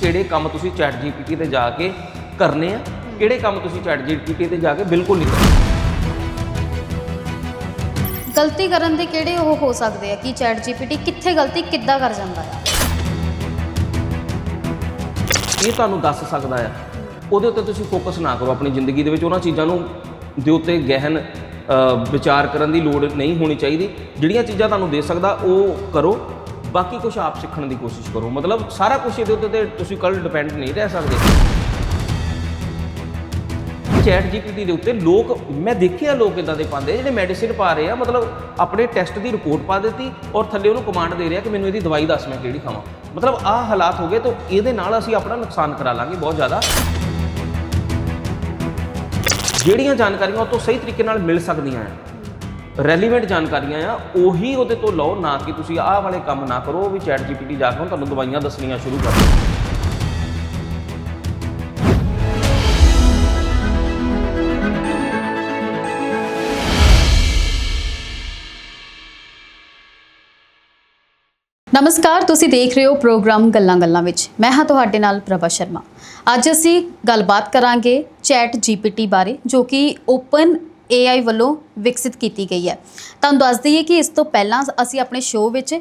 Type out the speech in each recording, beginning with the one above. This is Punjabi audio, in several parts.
ਕਿਹੜੇ ਕੰਮ ਤੁਸੀਂ ਚੈਟ ਜੀਪੀਟੀ ਤੇ ਜਾ ਕੇ ਕਰਨੇ ਆ ਕਿਹੜੇ ਕੰਮ ਤੁਸੀਂ ਚੈਟ ਜੀਪੀਟੀ ਤੇ ਜਾ ਕੇ ਬਿਲਕੁਲ ਨਹੀਂ ਕਰਨੇ। ਗਲਤੀ ਕਰਨ ਦੇ ਕਿਹੜੇ ਉਹ ਹੋ ਸਕਦੇ ਆ ਕਿ ਚੈਟ ਜੀਪੀਟੀ ਕਿੱਥੇ ਗਲਤੀ ਕਿੱਦਾਂ ਕਰ ਜਾਂਦਾ ਆ ਇਹ ਤੁਹਾਨੂੰ ਦੱਸ ਸਕਦਾ ਆ। ਉਹਦੇ ਉੱਤੇ ਤੁਸੀਂ ਫੋਕਸ ਨਾ ਕਰੋ ਆਪਣੀ ਜ਼ਿੰਦਗੀ ਦੇ ਵਿੱਚ। ਉਹਨਾਂ ਚੀਜ਼ਾਂ ਨੂੰ ਦੇ ਉੱਤੇ ਗਹਿਨ ਵਿਚਾਰ ਕਰਨ ਦੀ ਲੋੜ ਨਹੀਂ ਹੋਣੀ ਚਾਹੀਦੀ। ਜਿਹੜੀਆਂ ਚੀਜ਼ਾਂ ਤੁਹਾਨੂੰ ਦੇ ਸਕਦਾ ਉਹ ਕਰੋ। ਬਾਕੀ ਕੁਝ ਆਪ ਸਿੱਖਣ ਦੀ ਕੋਸ਼ਿਸ਼ ਕਰੋ। ਮਤਲਬ ਸਾਰਾ ਕੁਝ ਇਹਦੇ ਉੱਤੇ ਤੁਸੀਂ ਕੱਲ ਡਿਪੈਂਡ ਨਹੀਂ ਰਹਿ ਸਕਦੇ। ਚੈਟ ਜੀਪੀਟੀ ਦੇ ਉੱਤੇ ਲੋਕ, ਮੈਂ ਦੇਖਿਆ ਲੋਕ ਇਦਾਂ ਦੇ ਪਾਉਂਦੇ ਜਿਹੜੇ ਮੈਡੀਸਿਨ ਪਾ ਰਹੇ ਆ, ਮਤਲਬ ਆਪਣੇ ਟੈਸਟ ਦੀ ਰਿਪੋਰਟ ਪਾ ਦਿੱਤੀ ਔਰ ਥੱਲੇ ਉਹਨੂੰ ਕਮਾਂਡ ਦੇ ਰਿਹਾ ਕਿ ਮੈਨੂੰ ਇਹਦੀ ਦਵਾਈ ਦੱਸ, ਮੈਂ ਕਿਹੜੀ ਖਾਵਾਂ। ਮਤਲਬ ਆਹ ਹਾਲਾਤ ਹੋ ਗਏ, ਤਾਂ ਇਹਦੇ ਨਾਲ ਅਸੀਂ ਆਪਣਾ ਨੁਕਸਾਨ ਕਰਾ ਲਾਂਗੇ ਬਹੁਤ ਜ਼ਿਆਦਾ। ਜਿਹੜੀਆਂ ਜਾਣਕਾਰੀਆਂ ਉਹ ਤੋਂ ਸਹੀ ਤਰੀਕੇ ਨਾਲ ਮਿਲ ਸਕਦੀਆਂ ਆ ਰੈਲੀਵੈਂਟ ਜਾਣਕਾਰੀਆਂ ਆ, ਉਹੀ ਉਹਦੇ ਤੋਂ ਲਓ, ਨਾ ਕਿ ਤੁਸੀਂ ਆਹ ਵਾਲੇ ਕੰਮ ਨਾ ਕਰੋ ਵੀ ਚੈਟ ਜੀਪੀਟੀ ਜਾ ਕੇ ਹੁਣ ਤੁਹਾਨੂੰ ਦਵਾਈਆਂ ਦੱਸਣੀਆਂ ਸ਼ੁਰੂ ਕਰ ਦਿਓ ਨਮਸਕਾਰ, ਤੁਸੀਂ ਦੇਖ ਰਹੇ ਹੋ ਪ੍ਰੋਗਰਾਮ ਗੱਲਾਂ ਗੱਲਾਂ ਵਿੱਚ। ਮੈਂ ਹਾਂ ਤੁਹਾਡੇ ਨਾਲ ਪ੍ਰਭਾ ਸ਼ਰਮਾ। ਅੱਜ ਅਸੀਂ ਗੱਲਬਾਤ ਕਰਾਂਗੇ ਚੈਟ ਜੀਪੀਟੀ ਬਾਰੇ, ਜੋ ਕਿ ਓਪਨ AI ਵੱਲੋਂ ਵਿਕਸਿਤ ਕੀਤੀ ਗਈ ਹੈ। ਤੁਹਾਨੂੰ ਦੱਸ ਦਈਏ ਕਿ ਇਸ ਤੋਂ ਪਹਿਲਾਂ ਅਸੀਂ ਆਪਣੇ ਸ਼ੋਅ ਵਿੱਚ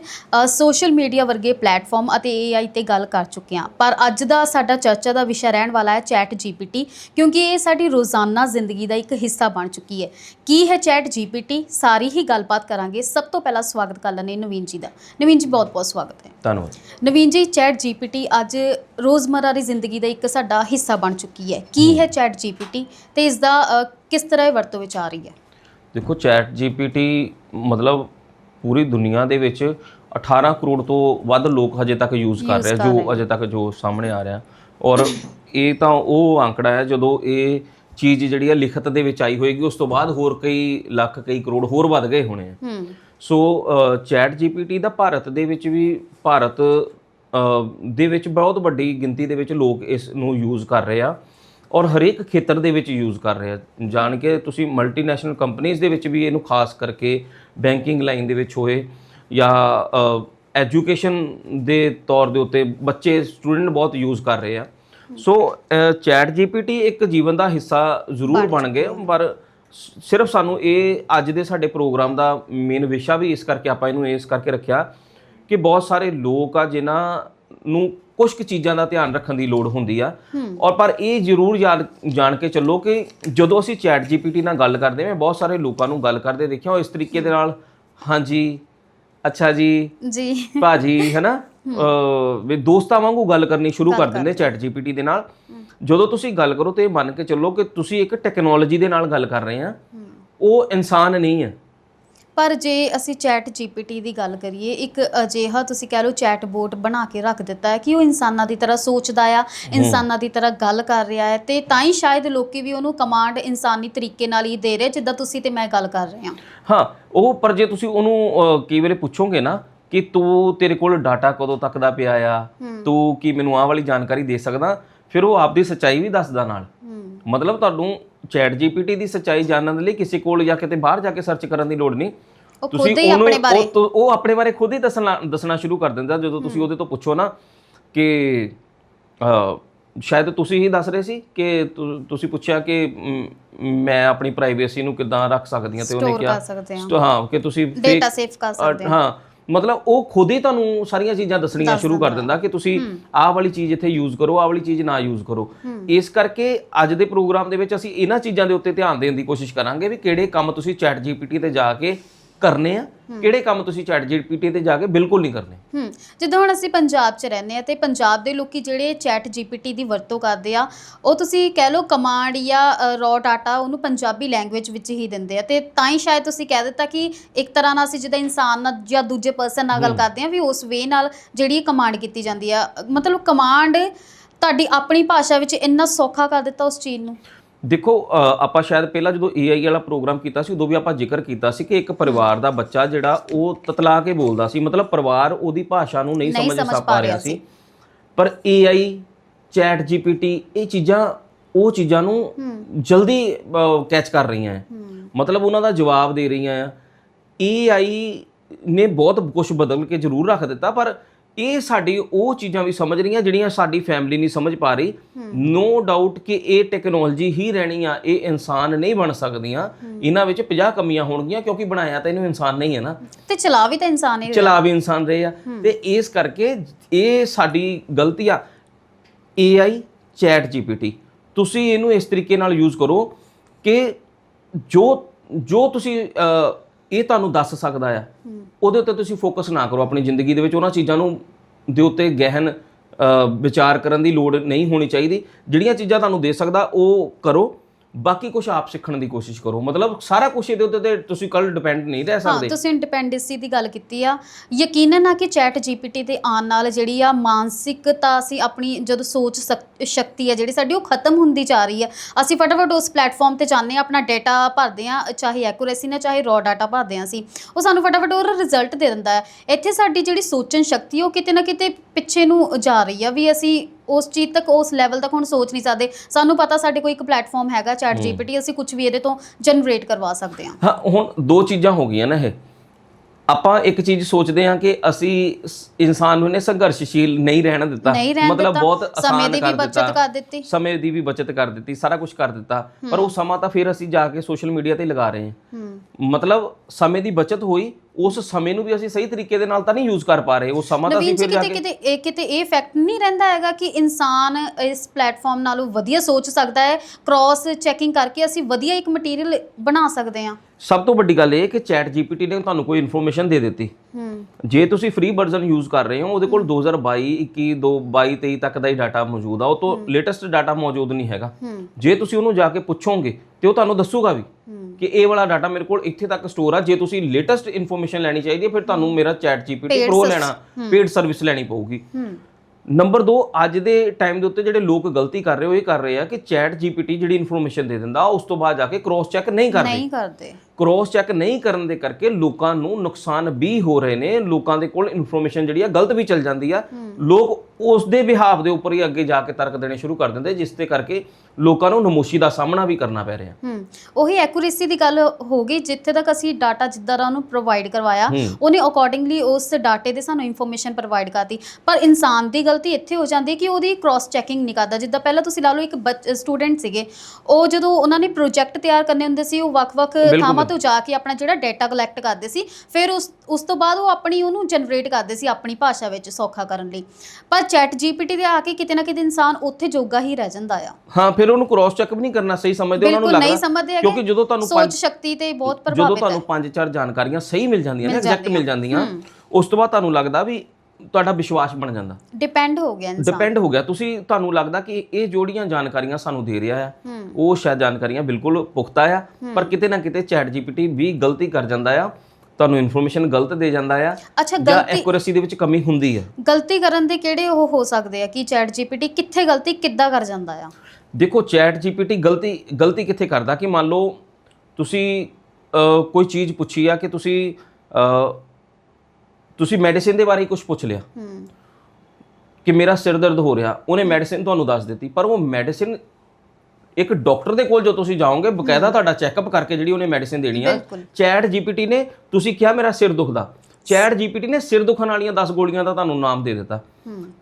ਸੋਸ਼ਲ ਮੀਡੀਆ ਵਰਗੇ ਪਲੇਟਫਾਰਮ ਅਤੇ AI ਤੇ ਗੱਲ ਕਰ ਚੁੱਕੇ ਹਾਂ। ਪਰ ਅੱਜ ਦਾ ਸਾਡਾ ਚਰਚਾ ਦਾ ਵਿਸ਼ਾ ਰਹਿਣ ਵਾਲਾ ਹੈ ਚੈਟ ਜੀਪੀਟੀ ਕਿਉਂਕਿ ਇਹ ਸਾਡੀ ਰੋਜ਼ਾਨਾ ਜ਼ਿੰਦਗੀ ਦਾ ਇੱਕ ਹਿੱਸਾ ਬਣ ਚੁੱਕੀ ਹੈ। ਕੀ ਹੈ ਚੈਟ ਜੀਪੀਟੀ ਸਾਰੀ ਹੀ ਗੱਲਬਾਤ ਕਰਾਂਗੇ। ਸਭ ਤੋਂ ਪਹਿਲਾਂ ਸਵਾਗਤ ਕਰ ਲੈਂਦੇ ਨਵੀਨ ਜੀ ਦਾ। ਨਵੀਨ ਜੀ ਬਹੁਤ ਬਹੁਤ ਸਵਾਗਤ ਹੈ। ਧੰਨਵਾਦ ਨਵੀਨ ਜੀ ਚੈਟ ਜੀਪੀਟੀ ਅੱਜ ਰੋਜ਼ਮਰਰਾ ਦੀ ਜ਼ਿੰਦਗੀ ਦਾ ਇੱਕ ਸਾਡਾ ਹਿੱਸਾ ਬਣ ਚੁੱਕੀ ਹੈ। ਕੀ ਹੈ। ਚੈਟ ਜੀਪੀਟੀ ਤੇ ਇਸ ਦਾ ਕਿਸ ਤਰ੍ਹਾਂ ਇਹ ਵਰਤੋਂ ਵਿੱਚ ਆ ਰਹੀ ਹੈ? ਦੇਖੋ ਚੈਟ ਜੀਪੀਟੀ ਮਤਲਬ ਪੂਰੀ ਦੁਨੀਆ ਦੇ ਵਿੱਚ 18 ਕਰੋੜ ਤੋਂ ਵੱਧ ਲੋਕ ਹਜੇ ਤੱਕ ਯੂਜ਼ ਕਰ Use ਰਹੇ ਆ, ਕਰ ਜੋ ਰਹੇ। ਅਜੇ ਤੱਕ ਜੋ ਸਾਹਮਣੇ ਆ ਰਿਹਾ। ਔਰ ਇਹ ਤਾਂ ਉਹ ਆંકੜਾ ਹੈ ਜਦੋਂ ਇਹ ਚੀਜ਼ ਜਿਹੜੀ ਹੈ ਲਿਖਤ ਦੇ ਵਿੱਚ ਆਈ ਹੋਏਗੀ ਉਸ ਤੋਂ ਬਾਅਦ ਹੋਰ ਕਈ ਲੱਖ ਕਈ ਕਰੋੜ ਹੋਰ ਵੱਧ ਗਏ ਹੋਣੇ ਆ। ਹੂੰ। ਸੋ ਚੈਟ ਜੀਪੀਟੀ ਦਾ ਭਾਰਤ ਦੇ ਵਿੱਚ ਵੀ ਭਾਰਤ ਅ, ਦੇ ਵਿੱਚ ਬਹੁਤ ਵੱਡੀ ਗਿਣਤੀ ਦੇ ਵਿੱਚ ਲੋਕ ਇਸ ਨੂੰ ਯੂਜ਼ ਕਰ ਰਹੇ ਆ। ਔਰ ਹਰੇਕ ਖੇਤਰ ਦੇ ਵਿੱਚ ਯੂਜ਼ ਕਰ ਰਹੇ ਆ। ਜਾਣ ਕੇ ਤੁਸੀਂ ਮਲਟੀਨੈਸ਼ਨਲ ਕੰਪਨੀਆਂ ਦੇ ਵਿੱਚ ਵੀ ਇਹਨੂੰ ਖਾਸ ਕਰਕੇ ਬੈਂਕਿੰਗ ਲਾਈਨ ਦੇ ਵਿੱਚ ਹੋਏ ਜਾਂ ਐਜੂਕੇਸ਼ਨ ਦੇ ਤੌਰ ਦੇ ਉੱਤੇ ਬੱਚੇ ਸਟੂਡੈਂਟ ਬਹੁਤ ਯੂਜ਼ ਕਰ ਰਹੇ ਆ। ਸੋ ਚੈਟ ਜੀਪੀਟੀ ਇੱਕ ਜੀਵਨ ਦਾ ਹਿੱਸਾ ਜ਼ਰੂਰ ਬਣ ਗਏ ਪਰ ਸਿਰਫ ਸਾਨੂੰ ਇਹ ਅੱਜ ਦੇ ਸਾਡੇ ਪ੍ਰੋਗਰਾਮ ਦਾ ਮੇਨ ਵਿਸ਼ਾ ਵੀ ਇਸ ਕਰਕੇ ਆਪਾਂ ਇਹਨੂੰ ਇਸ ਕਰਕੇ ਰੱਖਿਆ ਕਿ ਬਹੁਤ ਸਾਰੇ ਲੋਕ ਆ ਜਿਨ੍ਹਾਂ ਨੂੰ ਕੁਝ ਕੁ ਚੀਜ਼ਾਂ ਦਾ ਧਿਆਨ ਰੱਖਣ ਦੀ ਲੋੜ ਹੁੰਦੀ ਆ। ਔਰ ਪਰ ਇਹ ਜ਼ਰੂਰ ਯਾਦ ਜਾਣ ਕੇ ਚੱਲੋ ਕਿ ਜਦੋਂ ਅਸੀਂ ਚੈਟ ਜੀਪੀਟੀ ਨਾਲ ਗੱਲ ਕਰਦੇ ਹਾਂ ਮੈਂ ਬਹੁਤ ਸਾਰੇ ਲੋਕਾਂ ਨੂੰ ਗੱਲ ਕਰਦੇ ਦੇਖਿਆ ਉਹ ਇਸ ਤਰੀਕੇ ਦੇ ਨਾਲ ਹਾਂਜੀ ਅੱਛਾ ਜੀ ਜੀ। ਭਾਜੀ ਹੈਨਾ ਵੀ ਦੋਸਤਾਂ ਵਾਂਗੂ ਗੱਲ ਕਰਨੀ ਸ਼ੁਰੂ ਕਰ ਦਿੰਦੇ ਚੈਟ ਜੀਪੀਟੀ ਦੇ ਨਾਲ। ਜਦੋਂ ਤੁਸੀਂ ਗੱਲ ਕਰੋ ਤੇ ਇਹ ਮੰਨ ਕੇ ਚੱਲੋ ਕਿ ਤੁਸੀਂ ਇੱਕ ਟੈਕਨੋਲੋਜੀ ਦੇ ਨਾਲ ਗੱਲ ਕਰ ਰਹੇ ਆ ਉਹ ਇਨਸਾਨ ਨਹੀਂ ਹੈ ਪਰ ਜੇ ਅਸੀਂ ਚੈਟ ਜੀਪੀਟੀ ਦੀ ਗੱਲ ਕਰੀਏ ਇੱਕ ਅਜਿਹਾ ਤੁਸੀਂ ਕਹਿ ਲਓ ਚੈਟ ਬੋਟ ਬਣਾ ਕੇ ਰੱਖ ਦਿੱਤਾ ਹੈ ਕਿ ਉਹ ਇਨਸਾਨਾਂ ਦੀ ਤਰ੍ਹਾਂ ਸੋਚਦਾ ਆ ਇਨਸਾਨਾਂ ਦੀ ਤਰ੍ਹਾਂ ਗੱਲ ਕਰ ਰਿਹਾ ਹੈ ਤੇ ਤਾਂ ਹੀ ਸ਼ਾਇਦ ਲੋਕੀ ਵੀ ਉਹਨੂੰ ਕਮਾਂਡ ਇਨਸਾਨੀ ਤਰੀਕੇ ਨਾਲ ਹੀ ਦੇ ਰਹੇ ਜਿੱਦਾਂ ਤੁਸੀਂ ਤੇ ਮੈਂ ਗੱਲ ਕਰ ਰਹੇ ਹਾਂ। ਹਾਂ ਉਹ ਪਰ ਜੇ ਤੁਸੀਂ ਉਹਨੂੰ ਕਈ ਵੇਲੇ ਪੁੱਛੋਗੇ ਨਾ ਕਿ ਤੂੰ ਤੇਰੇ ਕੋਲ ਡਾਟਾ ਕਦੋਂ ਤੱਕ ਦਾ ਪਿਆ ਆ? ਤੂੰ ਕੀ ਮੈਨੂੰ ਆਹ ਵਾਲੀ ਜਾਣਕਾਰੀ ਦੇ ਸਕਦਾ? ਫਿਰ ਉਹ ਆਪਦੀ ਸੱਚਾਈ ਵੀ ਦੱਸਦਾ ਨਾਲ। ਮਤਲਬ ਤੁਹਾਨੂੰ ਚੈਟ ਜੀਪੀਟੀ ਦੀ ਸੱਚਾਈ ਜਾਣਨ ਦੇ ਲਈ ਕਿਸੇ ਕੋਲ ਜਾਂ ਕਿਤੇ ਬਾਹਰ ਜਾ ਕੇ ਸਰਚ ਕਰਨ ਦੀ ਲੋੜ ਨਹੀਂ। ਉਹ ਖੁਦ ਹੀ ਆਪਣੇ ਬਾਰੇ ਉਹ ਆਪਣੇ ਬਾਰੇ ਖੁਦ ਹੀ ਦੱਸਣਾ ਦੱਸਣਾ ਸ਼ੁਰੂ ਕਰ ਦਿੰਦਾ ਜਦੋਂ ਤੁਸੀਂ ਉਹਦੇ ਤੋਂ ਪੁੱਛੋ ਨਾ ਕਿ ਸ਼ਾਇਦ ਤੁਸੀਂ ਹੀ ਦੱਸ ਰਹੇ ਸੀ ਕਿ ਤੁਸੀਂ ਪੁੱਛਿਆ ਕਿ ਮ, ਆਪਣੀ ਪ੍ਰਾਈਵੇਸੀ ਨੂੰ ਕਿੱਦਾਂ ਰੱਖ ਸਕਦੀ ਹਾਂ ਤੇ ਉਹਨੇ ਕਿਹਾ। ਹਾਂ। ਕਿ ਤੁਸੀਂ ਡੇਟਾ ਸੇਵ ਕਰ ਸਕਦੇ ਹਾਂ। ਹਾਂ ਮਤਲਬ ਉਹ ਖੁਦ ਹੀ ਤੁਹਾਨੂੰ ਸਾਰੀਆਂ ਚੀਜ਼ਾਂ ਦੱਸਣੀਆਂ ਸ਼ੁਰੂ ਕਰ ਦਿੰਦਾ। ਕਿ ਤੁਸੀਂ ਆਹ ਵਾਲੀ ਚੀਜ਼ ਇੱਥੇ ਯੂਜ਼ ਕਰੋ ਆਹ ਵਾਲੀ ਚੀਜ਼ ਨਾ ਯੂਜ਼ ਕਰੋ। ਇਸ ਕਰਕੇ ਅੱਜ ਦੇ ਪ੍ਰੋਗਰਾਮ ਦੇ ਵਿੱਚ ਅਸੀਂ ਇਹਨਾਂ ਚੀਜ਼ਾਂ ਦੇ ਉੱਤੇ ਧਿਆਨ ਦੇਣ ਦੀ ਕੋਸ਼ਿਸ਼ ਕਰਾਂਗੇ ਵੀ ਕਿਹੜੇ ਕੰਮ ਤੁਸੀਂ ਚੈਟ ਜੀਪੀਟੀ ਤੇ ਜਾ ਕੇ ਕਰਨੇ ਆ ਕਿਹੜੇ ਕੰਮ ਤੁਸੀਂ ਚੈਟ ਜੀਪੀਟੀ ਤੇ ਜਾ ਕੇ ਬਿਲਕੁਲ ਨਹੀਂ ਕਰਨੇ? ਹੂੰ ਜਿੱਦਾਂ ਹੁਣ ਅਸੀਂ ਪੰਜਾਬ 'ਚ ਰਹਿੰਦੇ ਆ ਤੇ ਪੰਜਾਬ ਦੇ ਲੋਕੀ ਜਿਹੜੇ ਚੈਟ ਜੀਪੀਟੀ ਦੀ ਵਰਤੋਂ ਕਰਦੇ ਆ ਉਹ ਤੁਸੀਂ ਕਹਿ ਲਓ ਕਮਾਂਡ ਜਾਂ ਰॉ ਡਾਟਾ ਉਹਨੂੰ ਪੰਜਾਬੀ ਲੈਂਗੁਏਜ ਵਿੱਚ ਹੀ ਦਿੰਦੇ ਆ ਤੇ ਤਾਂ ਹੀ ਸ਼ਾਇਦ ਤੁਸੀਂ ਕਹਿ ਦਿੱਤਾ ਕਿ ਇੱਕ ਤਰ੍ਹਾਂ ਨਾਲ ਅਸੀਂ ਜਿੱਦਾਂ ਇਨਸਾਨ ਨਾਲ ਜਾਂ ਦੂਜੇ ਪਰਸਨ ਨਾਲ ਗੱਲ ਕਰਦੇ ਆ ਵੀ ਉਸ ਵੇ ਨਾਲ ਜਿਹੜੀ ਕਮਾਂਡ ਕੀਤੀ ਜਾਂਦੀ ਆ। ਮਤਲਬ ਕਮਾਂਡ ਤੁਹਾਡੀ ਆਪਣੀ ਭਾਸ਼ਾ ਵਿੱਚ ਇੰਨਾ ਸੌਖਾ ਕਰ ਦਿੱਤਾ ਉਸ ਚੀਜ਼ ਨੂੰ। ਦੇਖੋ ਆਪਾਂ ਸ਼ਾਇਦ ਪਹਿਲਾਂ ਜਦੋਂ AI ਵਾਲਾ ਪ੍ਰੋਗਰਾਮ ਕੀਤਾ ਸੀ ਉਦੋਂ ਵੀ ਆਪਾਂ ਜ਼ਿਕਰ ਕੀਤਾ ਸੀ ਕਿ ਇੱਕ ਪਰਿਵਾਰ ਦਾ ਬੱਚਾ ਜਿਹੜਾ ਉਹ ਤਤਲਾ ਕੇ ਬੋਲਦਾ ਸੀ। ਮਤਲਬ ਪਰਿਵਾਰ ਉਹਦੀ ਭਾਸ਼ਾ ਨੂੰ ਨਹੀਂ ਸਮਝ ਪਾ ਰਿਹਾ ਸੀ। ਪਰ AI ਚੈਟ GPT ਇਹ ਚੀਜ਼ਾਂ ਉਹ ਚੀਜ਼ਾਂ ਨੂੰ ਜਲਦੀ ਕੈਚ ਕਰ ਰਹੀਆਂ ਹੈ। ਮਤਲਬ ਉਹਨਾਂ ਦਾ ਜਵਾਬ ਦੇ ਰਹੀਆਂ ਆ AI ਨੇ ਬਹੁਤ ਕੁਝ ਬਦਲ ਕੇ ਜ਼ਰੂਰ ਰੱਖ ਦਿੱਤਾ ਪਰ ਇਹ ਸਾਡੀ ਉਹ ਚੀਜ਼ਾਂ ਵੀ ਸਮਝ ਰਹੀਆਂ ਜਿਹੜੀਆਂ ਸਾਡੀ ਫੈਮਿਲੀ ਨਹੀਂ ਸਮਝ ਪਾ ਰਹੀ। ਨੋ ਡਾਊਟ ਕਿ ਇਹ ਟੈਕਨੋਲੋਜੀ ਹੀ ਰਹਿਣੀ ਆ ਇਹ ਇਨਸਾਨ ਨਹੀਂ ਬਣ ਸਕਦੀਆਂ। ਇਹਨਾਂ ਵਿੱਚ 50 ਕਮੀਆਂ ਹੋਣਗੀਆਂ ਕਿਉਂਕਿ ਬਣਾਇਆ ਤਾਂ ਇਹਨੂੰ ਇਨਸਾਨ ਨਹੀਂ ਹੈ ਨਾ। ਤੇ ਚਲਾ ਵੀ ਤਾਂ ਇਨਸਾਨ ਹੀ। ਚਲਾ ਵੀ ਇਨਸਾਨ ਰਹੇ ਆ। ਤੇ ਇਸ ਕਰਕੇ ਇਹ ਸਾਡੀ ਗਲਤੀ ਆ। AI ਚੈਟ GPT ਤੁਸੀਂ ਇਹਨੂੰ ਇਸ ਤਰੀਕੇ ਨਾਲ ਯੂਜ਼ ਕਰੋ ਕਿ ਜੋ ਜੋ ਤੁਸੀਂ ਇਹ ਤੁਹਾਨੂੰ ਦੱਸ ਸਕਦਾ ਆ। ਉਹਦੇ ਉੱਤੇ ਤੁਸੀਂ ਫੋਕਸ ਨਾ ਕਰੋ ਆਪਣੀ ਜ਼ਿੰਦਗੀ ਦੇ ਵਿੱਚ। ਉਹਨਾਂ ਚੀਜ਼ਾਂ ਨੂੰ ਦੇ ਉੱਤੇ ਗਹਿਨ ਵਿਚਾਰ ਕਰਨ ਦੀ ਲੋੜ ਨਹੀਂ ਹੋਣੀ ਚਾਹੀਦੀ। ਜਿਹੜੀਆਂ ਚੀਜ਼ਾਂ ਤੁਹਾਨੂੰ ਦੇ ਸਕਦਾ ਉਹ ਕਰੋ। ਬਾਕੀ ਕੁਝ ਆਪ ਸਿੱਖਣ ਦੀ ਕੋਸ਼ਿਸ਼ ਕਰੋ। ਮਤਲਬ ਸਾਰਾ ਕੁਝ ਇਹਦੇ ਉੱਤੇ ਤੇ ਤੁਸੀਂ ਕੱਲ ਡਿਪੈਂਡ ਨਹੀਂ ਰਹਿ ਹਾਂ ਸਕਦੇ। ਤੁਸੀਂ ਇੰਡੀਪੈਂਡੈਂਸੀ ਦੀ ਗੱਲ ਕੀਤੀ ਆ। ਯਕੀਨਨ ਆ ਕਿ ਚੈਟ ਜੀਪੀਟੀ ਦੇ ਆਉਣ ਨਾਲ ਜਿਹੜੀ ਆ ਮਾਨਸਿਕਤਾ ਅਸੀਂ ਆਪਣੀ ਜਦੋਂ ਸੋਚ ਸਕ- ਸ਼ਕਤੀ ਆ ਜਿਹੜੀ ਸਾਡੀ ਉਹ ਖਤਮ ਹੁੰਦੀ ਜਾ ਰਹੀ ਆ। ਅਸੀਂ ਫਟਾਫਟ ਉਸ ਪਲੇਟਫਾਰਮ ਤੇ ਜਾਂਦੇ ਆ ਆਪਣਾ ਡਾਟਾ ਭਰਦੇ ਆ ਚਾਹੇ ਐਕੂਰੇਸੀ ਨਾਲ ਚਾਹੇ ਰॉ ਡਾਟਾ ਭਰਦੇ ਆ ਅਸੀਂ। ਉਹ ਸਾਨੂੰ ਫਟਾਫਟ ਉਹ ਰਿਜ਼ਲਟ ਦੇ ਦਿੰਦਾ ਹੈ ਇੱਥੇ ਸਾਡੀ ਜਿਹੜੀ ਸੋਚਣ ਸ਼ਕਤੀ ਉਹ ਕਿਤੇ ਨਾ ਕਿਤੇ ਪਿੱਛੇ ਨੂੰ ਜਾ ਰਹੀ ਆ ਵੀ ਅਸੀਂ ਉਸ ਚੀਜ਼ ਤੱਕ ਉਸ ਲੈਵਲ ਤੱਕ ਹੁਣ ਸੋਚ ਨਹੀਂ ਸਕਦੇ। ਸਾਨੂੰ ਪਤਾ ਸਾਡੇ ਕੋਲ ਇੱਕ ਪਲੇਟਫਾਰਮ ਹੈਗਾ ਚੈਟ ਜੀਪੀਟੀ ਅਸੀਂ ਕੁਝ ਵੀ ਇਹਦੇ ਤੋਂ ਜਨਰੇਟ ਕਰਵਾ ਸਕਦੇ ਹਾਂ। ਹਾਂ ਹੁਣ ਦੋ ਚੀਜ਼ਾਂ ਹੋ ਗਈਆਂ ਨਾ ਇਹ। ਆਪਾਂ ਇੱਕ ਚੀਜ਼ ਸੋਚਦੇ ਹਾਂ ਕਿ ਅਸੀਂ ਸ- ਇਨਸਾਨ ਨੂੰ ਨੇ ਸੰਘਰਸ਼ਸ਼ੀਲ ਨਹੀਂ ਰਹਿਣ ਦਿੱਤਾ। ਨਹੀਂ ਰਹਿਣ ਮਤਲਬ ਦਿੱਤਾ, ਬਹੁਤ ਸਮੇਂ ਆਸਾਨ ਦੀ ਵੀ ਕਰ ਬੱਚਤ ਕਰ ਦਿੱਤੀ। ਸਮੇਂ ਦੀ ਵੀ ਬਚਤ ਕਰ ਦਿੱਤੀ ਸਾਰਾ ਕੁਝ ਕਰ ਦਿੱਤਾ। ਪਰ ਉਹ ਸਮਾਂ ਤਾਂ ਫਿਰ ਅਸੀਂ ਜਾ ਕੇ ਸੋਸ਼ਲ ਮੀਡੀਆ ਤੇ ਲਗਾ ਰਹੇ ਹਾਂ। ਹੂੰ। ਮਤਲਬ ਸਮੇਂ ਦੀ ਬਚਤ ਹੋਈ ਉਸ ਸਮੇਂ ਨੂੰ ਵੀ ਅਸੀਂ ਸਹੀ ਤਰੀਕੇ ਦੇ ਨਾਲ ਤਾਂ ਨਹੀਂ ਯੂਜ਼ ਕਰ ਪਾ ਰਹੇ ਉਹ ਸਮਾਂ ਤਾਂ ਅਸੀਂ ਫਿਰ ਜਾ ਕਿਤੇ ਕੇ ਕਿਤੇ ਇਹ ਕਿਤੇ ਇਹ ਫੈਕਟ ਨਹੀਂ ਰਹਿੰਦਾ ਹੈਗਾ ਕਿ ਇਨਸਾਨ ਇਸ ਪਲੇਟਫਾਰਮ ਨਾਲੋਂ ਵਧੀਆ ਸੋਚ ਸਕਦਾ ਹੈ ਕ੍ਰਾਸ ਚੈਕਿੰਗ ਕਰਕੇ ਅਸੀਂ ਵਧੀਆ ਇੱਕ ਮਟੀਰੀਅਲ ਬਣਾ ਸਕਦੇ ਹਾਂ। ਸਭ ਤੋਂ ਵੱਡੀ ਗੱਲ ਇਹ ਕਿ ਚੈਟ ਜੀਪੀਟੀ ਨੇ ਤੁਹਾਨੂੰ ਕੋਈ ਇਨਫੋਰਮੇਸ਼ਨ ਦੇ ਦਿੱਤੀ। ਹੂੰ। ਜੇ ਤੁਸੀਂ ਫ੍ਰੀ ਵਰਜ਼ਨ ਯੂਜ਼ ਕਰ ਰਹੇ ਹੋ ਉਹਦੇ ਕੋਲ 2022 21 2 22 23 ਤੱਕ ਦਾ ਹੀ ਡਾਟਾ ਮੌਜੂਦ ਆ ਉਹ ਤੋਂ ਲੇਟੈਸਟ ਡਾਟਾ ਮੌਜੂਦ ਨਹੀਂ ਹੈਗਾ। ਜੇ ਤੁਸੀਂ ਉਹਨੂੰ ਜਾ ਕੇ ਪੁੱਛੋਗੇ ਤੇ ਉਹ ਤੁਹਾਨੂੰ ਦੱਸੂਗਾ ਵੀ ਕਿ ਇਹ ਵਾਲਾ ਡਾਟਾ ਮੇਰੇ ਕੋਲ ਇੱਥੇ ਤੱਕ ਸਟੋਰ ਆ। ਜੇ ਤੁਸੀਂ ਲੇਟੈਸਟ ਇਨਫੋਰਮੇਸ਼ਨ ਲੈਣੀ ਚਾਹੀਦੀ ਹੈ ਫਿਰ ਤੁਹਾਨੂੰ ਮੇਰਾ ਚੈਟ ਜੀਪੀਟੀ ਪ੍ਰੋ ਲੈਣਾ ਪੇਡ ਸਰਵਿਸ ਲੈਣੀ ਪਊਗੀ। ਨੰਬਰ 2 ਅੱਜ ਦੇ ਟਾਈਮ ਦੇ ਉੱਤੇ ਜਿਹੜੇ ਲੋਕ ਗਲਤੀ ਕਰ ਰਹੇ ਹੋ ਇਹ ਕਰ ਰਹੇ ਆ ਕਿ ਚੈਟ ਜੀਪੀਟੀ ਜਿਹੜੀ ਇਨਫੋਰਮੇਸ਼ਨ ਦੇ ਦਿੰਦਾ ਉਸ ਤੋਂ ਬਾਅਦ ਜਾ ਕੇ ਕ੍ਰੋਸ ਚੈੱਕ ਨਹੀਂ ਕਰਦੇ। ਨਹੀਂ ਕਰਦੇ। ਕ੍ਰੋਸ ਚੈੱਕ ਨਹੀਂ ਕਰਨ ਦੇ ਕਰਕੇ ਲੋਕਾਂ ਨੂੰ ਨੁਕਸਾਨ ਵੀ ਹੋ ਰਹੇ ਨੇ ਲੋਕਾਂ ਦੇ ਕੋਲ ਇਨਫੋਰਮੇਸ਼ਨ ਜਿਹੜੀ ਆ ਗਲਤ ਵੀ ਚੱਲ ਜਾਂਦੀ ਆ ਲੋਕ ਉਸ ਦੇ ਵਿਹਾਵ ਦੇ ਉੱਪਰ ਹੀ ਅੱਗੇ ਜਾ ਕੇ ਤਰਕ ਦੇਣੇ ਸ਼ੁਰੂ ਕਰ ਦਿੰਦੇ ਜਿਸ ਦੇ ਕਰਕੇ ਲੋਕਾਂ ਨੂੰ ਨਮੋਸ਼ੀ ਦਾ ਸਾਹਮਣਾ ਵੀ ਕਰਨਾ ਪੈ ਰਿਹਾ ਹੂੰ ਉਹੀ ਐਕੂਰੇਸੀ ਦੀ ਗੱਲ ਹੋ ਗਈ ਜਿੱਥੇ ਤੱਕ ਅਸੀਂ ਡਾਟਾ ਜਿੱਦਾਂ ਦਾ ਉਹਨੂੰ ਪ੍ਰੋਵਾਈਡ ਕਰਵਾਇਆ। ਉਹਨੇ ਅਕੋਰਡਿੰਗਲੀ ਉਸ ਡਾਟੇ ਦੇ ਸਾਨੂੰ ਇਨਫੋਰਮੇਸ਼ਨ ਪ੍ਰੋਵਾਈਡ ਕਰਤੀ ਪਰ ਇਨਸਾਨ ਦੀ ਗਲਤੀ ਇੱਥੇ ਹੋ ਜਾਂਦੀ ਹੈ ਕਿ ਉਹਦੀ ਕ੍ਰਾਸ ਚੈਕਿੰਗ ਨਹੀਂ ਕਰਦਾ ਜਿੱਦਾਂ ਪਹਿਲਾਂ ਤੁਸੀਂ ਲਾ ਲਓ ਇੱਕ ਸਟੂਡੈਂਟ ਸੀਗੇ ਉਹ ਜਦੋਂ ਉਹਨਾਂ ਨੇ ਪ੍ਰੋਜੈਕਟ ਤਿਆਰ ਕਰਨੇ ਹੁੰਦੇ ਸੀ ਉਹ ਵੱਖ-ਵੱਖ ਬਿਲਕੁਲ। ਥਾਵਾਂ ਤੋਂ ਜਾ ਕੇ ਆਪਣਾ ਜਿਹੜਾ ਡਾਟਾ ਕਲੈਕਟ ਕਰਦੇ ਸੀ ਫਿਰ ਉਸ ਉਸ ਤੋਂ ਬਾਅਦ ਉਹ ਆਪਣੀ ਉਹਨੂੰ ਜਨਰੇਟ ਕਰਦੇ ਸੀ ਆਪਣੀ ਭਾਸ਼ਾ ਵਿੱਚ ਸੌਖਾ ਕਰਨ ਲਈ। ਪਰ ਚੈਟ ਜੀਪੀਟੀ ਦੇ ਆ ਕੇ ਕਿਤੇ ਨਾ ਕਿਤੇ ਇਨਸਾਨ ਉੱਥੇ ਜੋਗਾ ਹੀ ਰਹਿ ਜਾਂਦਾ ਆ। ਹਾਂ ਫਿਰ ਉਹਨੂੰ ਕ੍ਰੋਸ ਚੈੱਕ ਵੀ ਨਹੀਂ ਕਰਨਾ ਸਹੀ ਸਮਝਦੇ ਉਹਨਾਂ ਨੂੰ ਬਿਲਕੁਲ ਲੱਗਦਾ ਨਹੀਂ ਸਮਝਦੇ ਹੈਗੇ। ਕਿਉਂਕਿ ਜਦੋਂ ਤੁਹਾਨੂੰ ਸੋਚ ਪੰਜ ਸ਼ਕਤੀ ਤੇ ਬਹੁਤ ਜਦੋਂ ਪ੍ਰਭਾਵਿਤ ਹੈ। ਤੁਹਾਨੂੰ ਪੰਜ ਚਾਰ ਜਾਣਕਾਰੀਆਂ ਸਹੀ ਮਿਲ ਜਾਂਦੀਆਂ ਨੇ ਐਗਜ਼ੈਕਟ। ਮਿਲ ਜਾਂਦੀਆਂ ਉਸ ਤੋਂ ਬਾਅਦ ਤੁਹਾਨੂੰ ਲੱਗਦਾ ਵੀ ਤੁਹਾਡਾ ਵਿਸ਼ਵਾਸ ਬਣ ਜਾਂਦਾ। ਡਿਪੈਂਡ ਹੋ ਗਿਆ ਇਨਸਾਨ। ਡਿਪੈਂਡ ਹੋ ਗਿਆ। ਤੁਸੀਂ ਤੁਹਾਨੂੰ ਲੱਗਦਾ ਕਿ ਇਹ ਜੋੜੀਆਂ ਜਾਣਕਾਰੀਆਂ ਸਾਨੂੰ ਦੇ ਰਿਹਾ ਆ। ਹੂੰ। ਉਹ ਸ਼ਾਇਦ ਜਾਣਕਾਰੀਆਂ ਬਿਲਕੁਲ ਪੁਖਤਾ ਆ ਪਰ ਕਿਤੇ ਨਾ ਕਿਤੇ ਚੈਟ ਜੀਪੀਟੀ ਵੀ ਗਲਤੀ ਕਰ ਜਾਂਦਾ ਆ। ਤੁਹਾਨੂੰ ਇਨਫੋਰਮੇਸ਼ਨ ਗਲਤ ਦੇ ਜਾਂਦਾ ਆ। ਅੱਛਾ ਜਾਂ ਗਲਤੀ ਐਕੂਰੇਸੀ ਦੇ ਵਿੱਚ ਕਮੀ ਹੁੰਦੀ ਹੈ ਗਲਤੀ ਕਰਨ ਦੇ ਕਿਹੜੇ ਉਹ ਹੋ ਸਕਦੇ ਆ ਕਿ ਚੈਟ ਜੀਪੀਟੀ ਕਿੱਥੇ ਗਲਤੀ ਕਿੱਦਾਂ ਕਰ ਜਾਂਦਾ ਆ? ਦੇਖੋ ਚੈਟ ਜੀਪੀਟੀ ਗਲਤੀ ਗਲਤੀ ਕਿੱਥੇ ਕਰਦਾ ਕਿ ਮੰਨ ਲਓ ਤੁਸੀਂ ਕੋਈ ਚੀਜ਼ ਪੁੱਛੀ ਆ ਕਿ ਤੁਸੀਂ ਤੁਸੀਂ ਮੈਡੀਸਿਨ ਦੇ ਬਾਰੇ ਕੁਝ ਪੁੱਛ ਲਿਆ। ਕਿ ਮੇਰਾ ਸਿਰ ਦਰਦ ਹੋ ਰਿਹਾ ਉਹਨੇ ਮੈਡੀਸਿਨ ਤੁਹਾਨੂੰ ਦੱਸ ਦਿੱਤੀ ਪਰ ਉਹ ਮੈਡੀਸਿਨ ਇੱਕ ਡਾਕਟਰ ਦੇ ਕੋਲ ਜੋ ਤੁਸੀਂ ਜਾਓਗੇ ਬਕਾਇਦਾ ਤੁਹਾਡਾ ਚੈੱਕਅਪ ਕਰਕੇ ਜਿਹੜੀ ਉਹਨੇ ਮੈਡੀਸਿਨ ਦੇਣੀ ਆ। ਚੈਟ ਜੀਪੀਟੀ ਨੇ ਤੁਸੀਂ ਕਿਹਾ ਮੇਰਾ ਸਿਰ ਦੁਖਦਾ। ਚੈਟ ਜੀਪੀਟੀ ਨੇ ਸਿਰ ਦੁਖਣ ਵਾਲੀਆਂ 10 ਗੋਲੀਆਂ ਦਾ ਤੁਹਾਨੂੰ ਨਾਮ ਦੇ ਦਿੱਤਾ।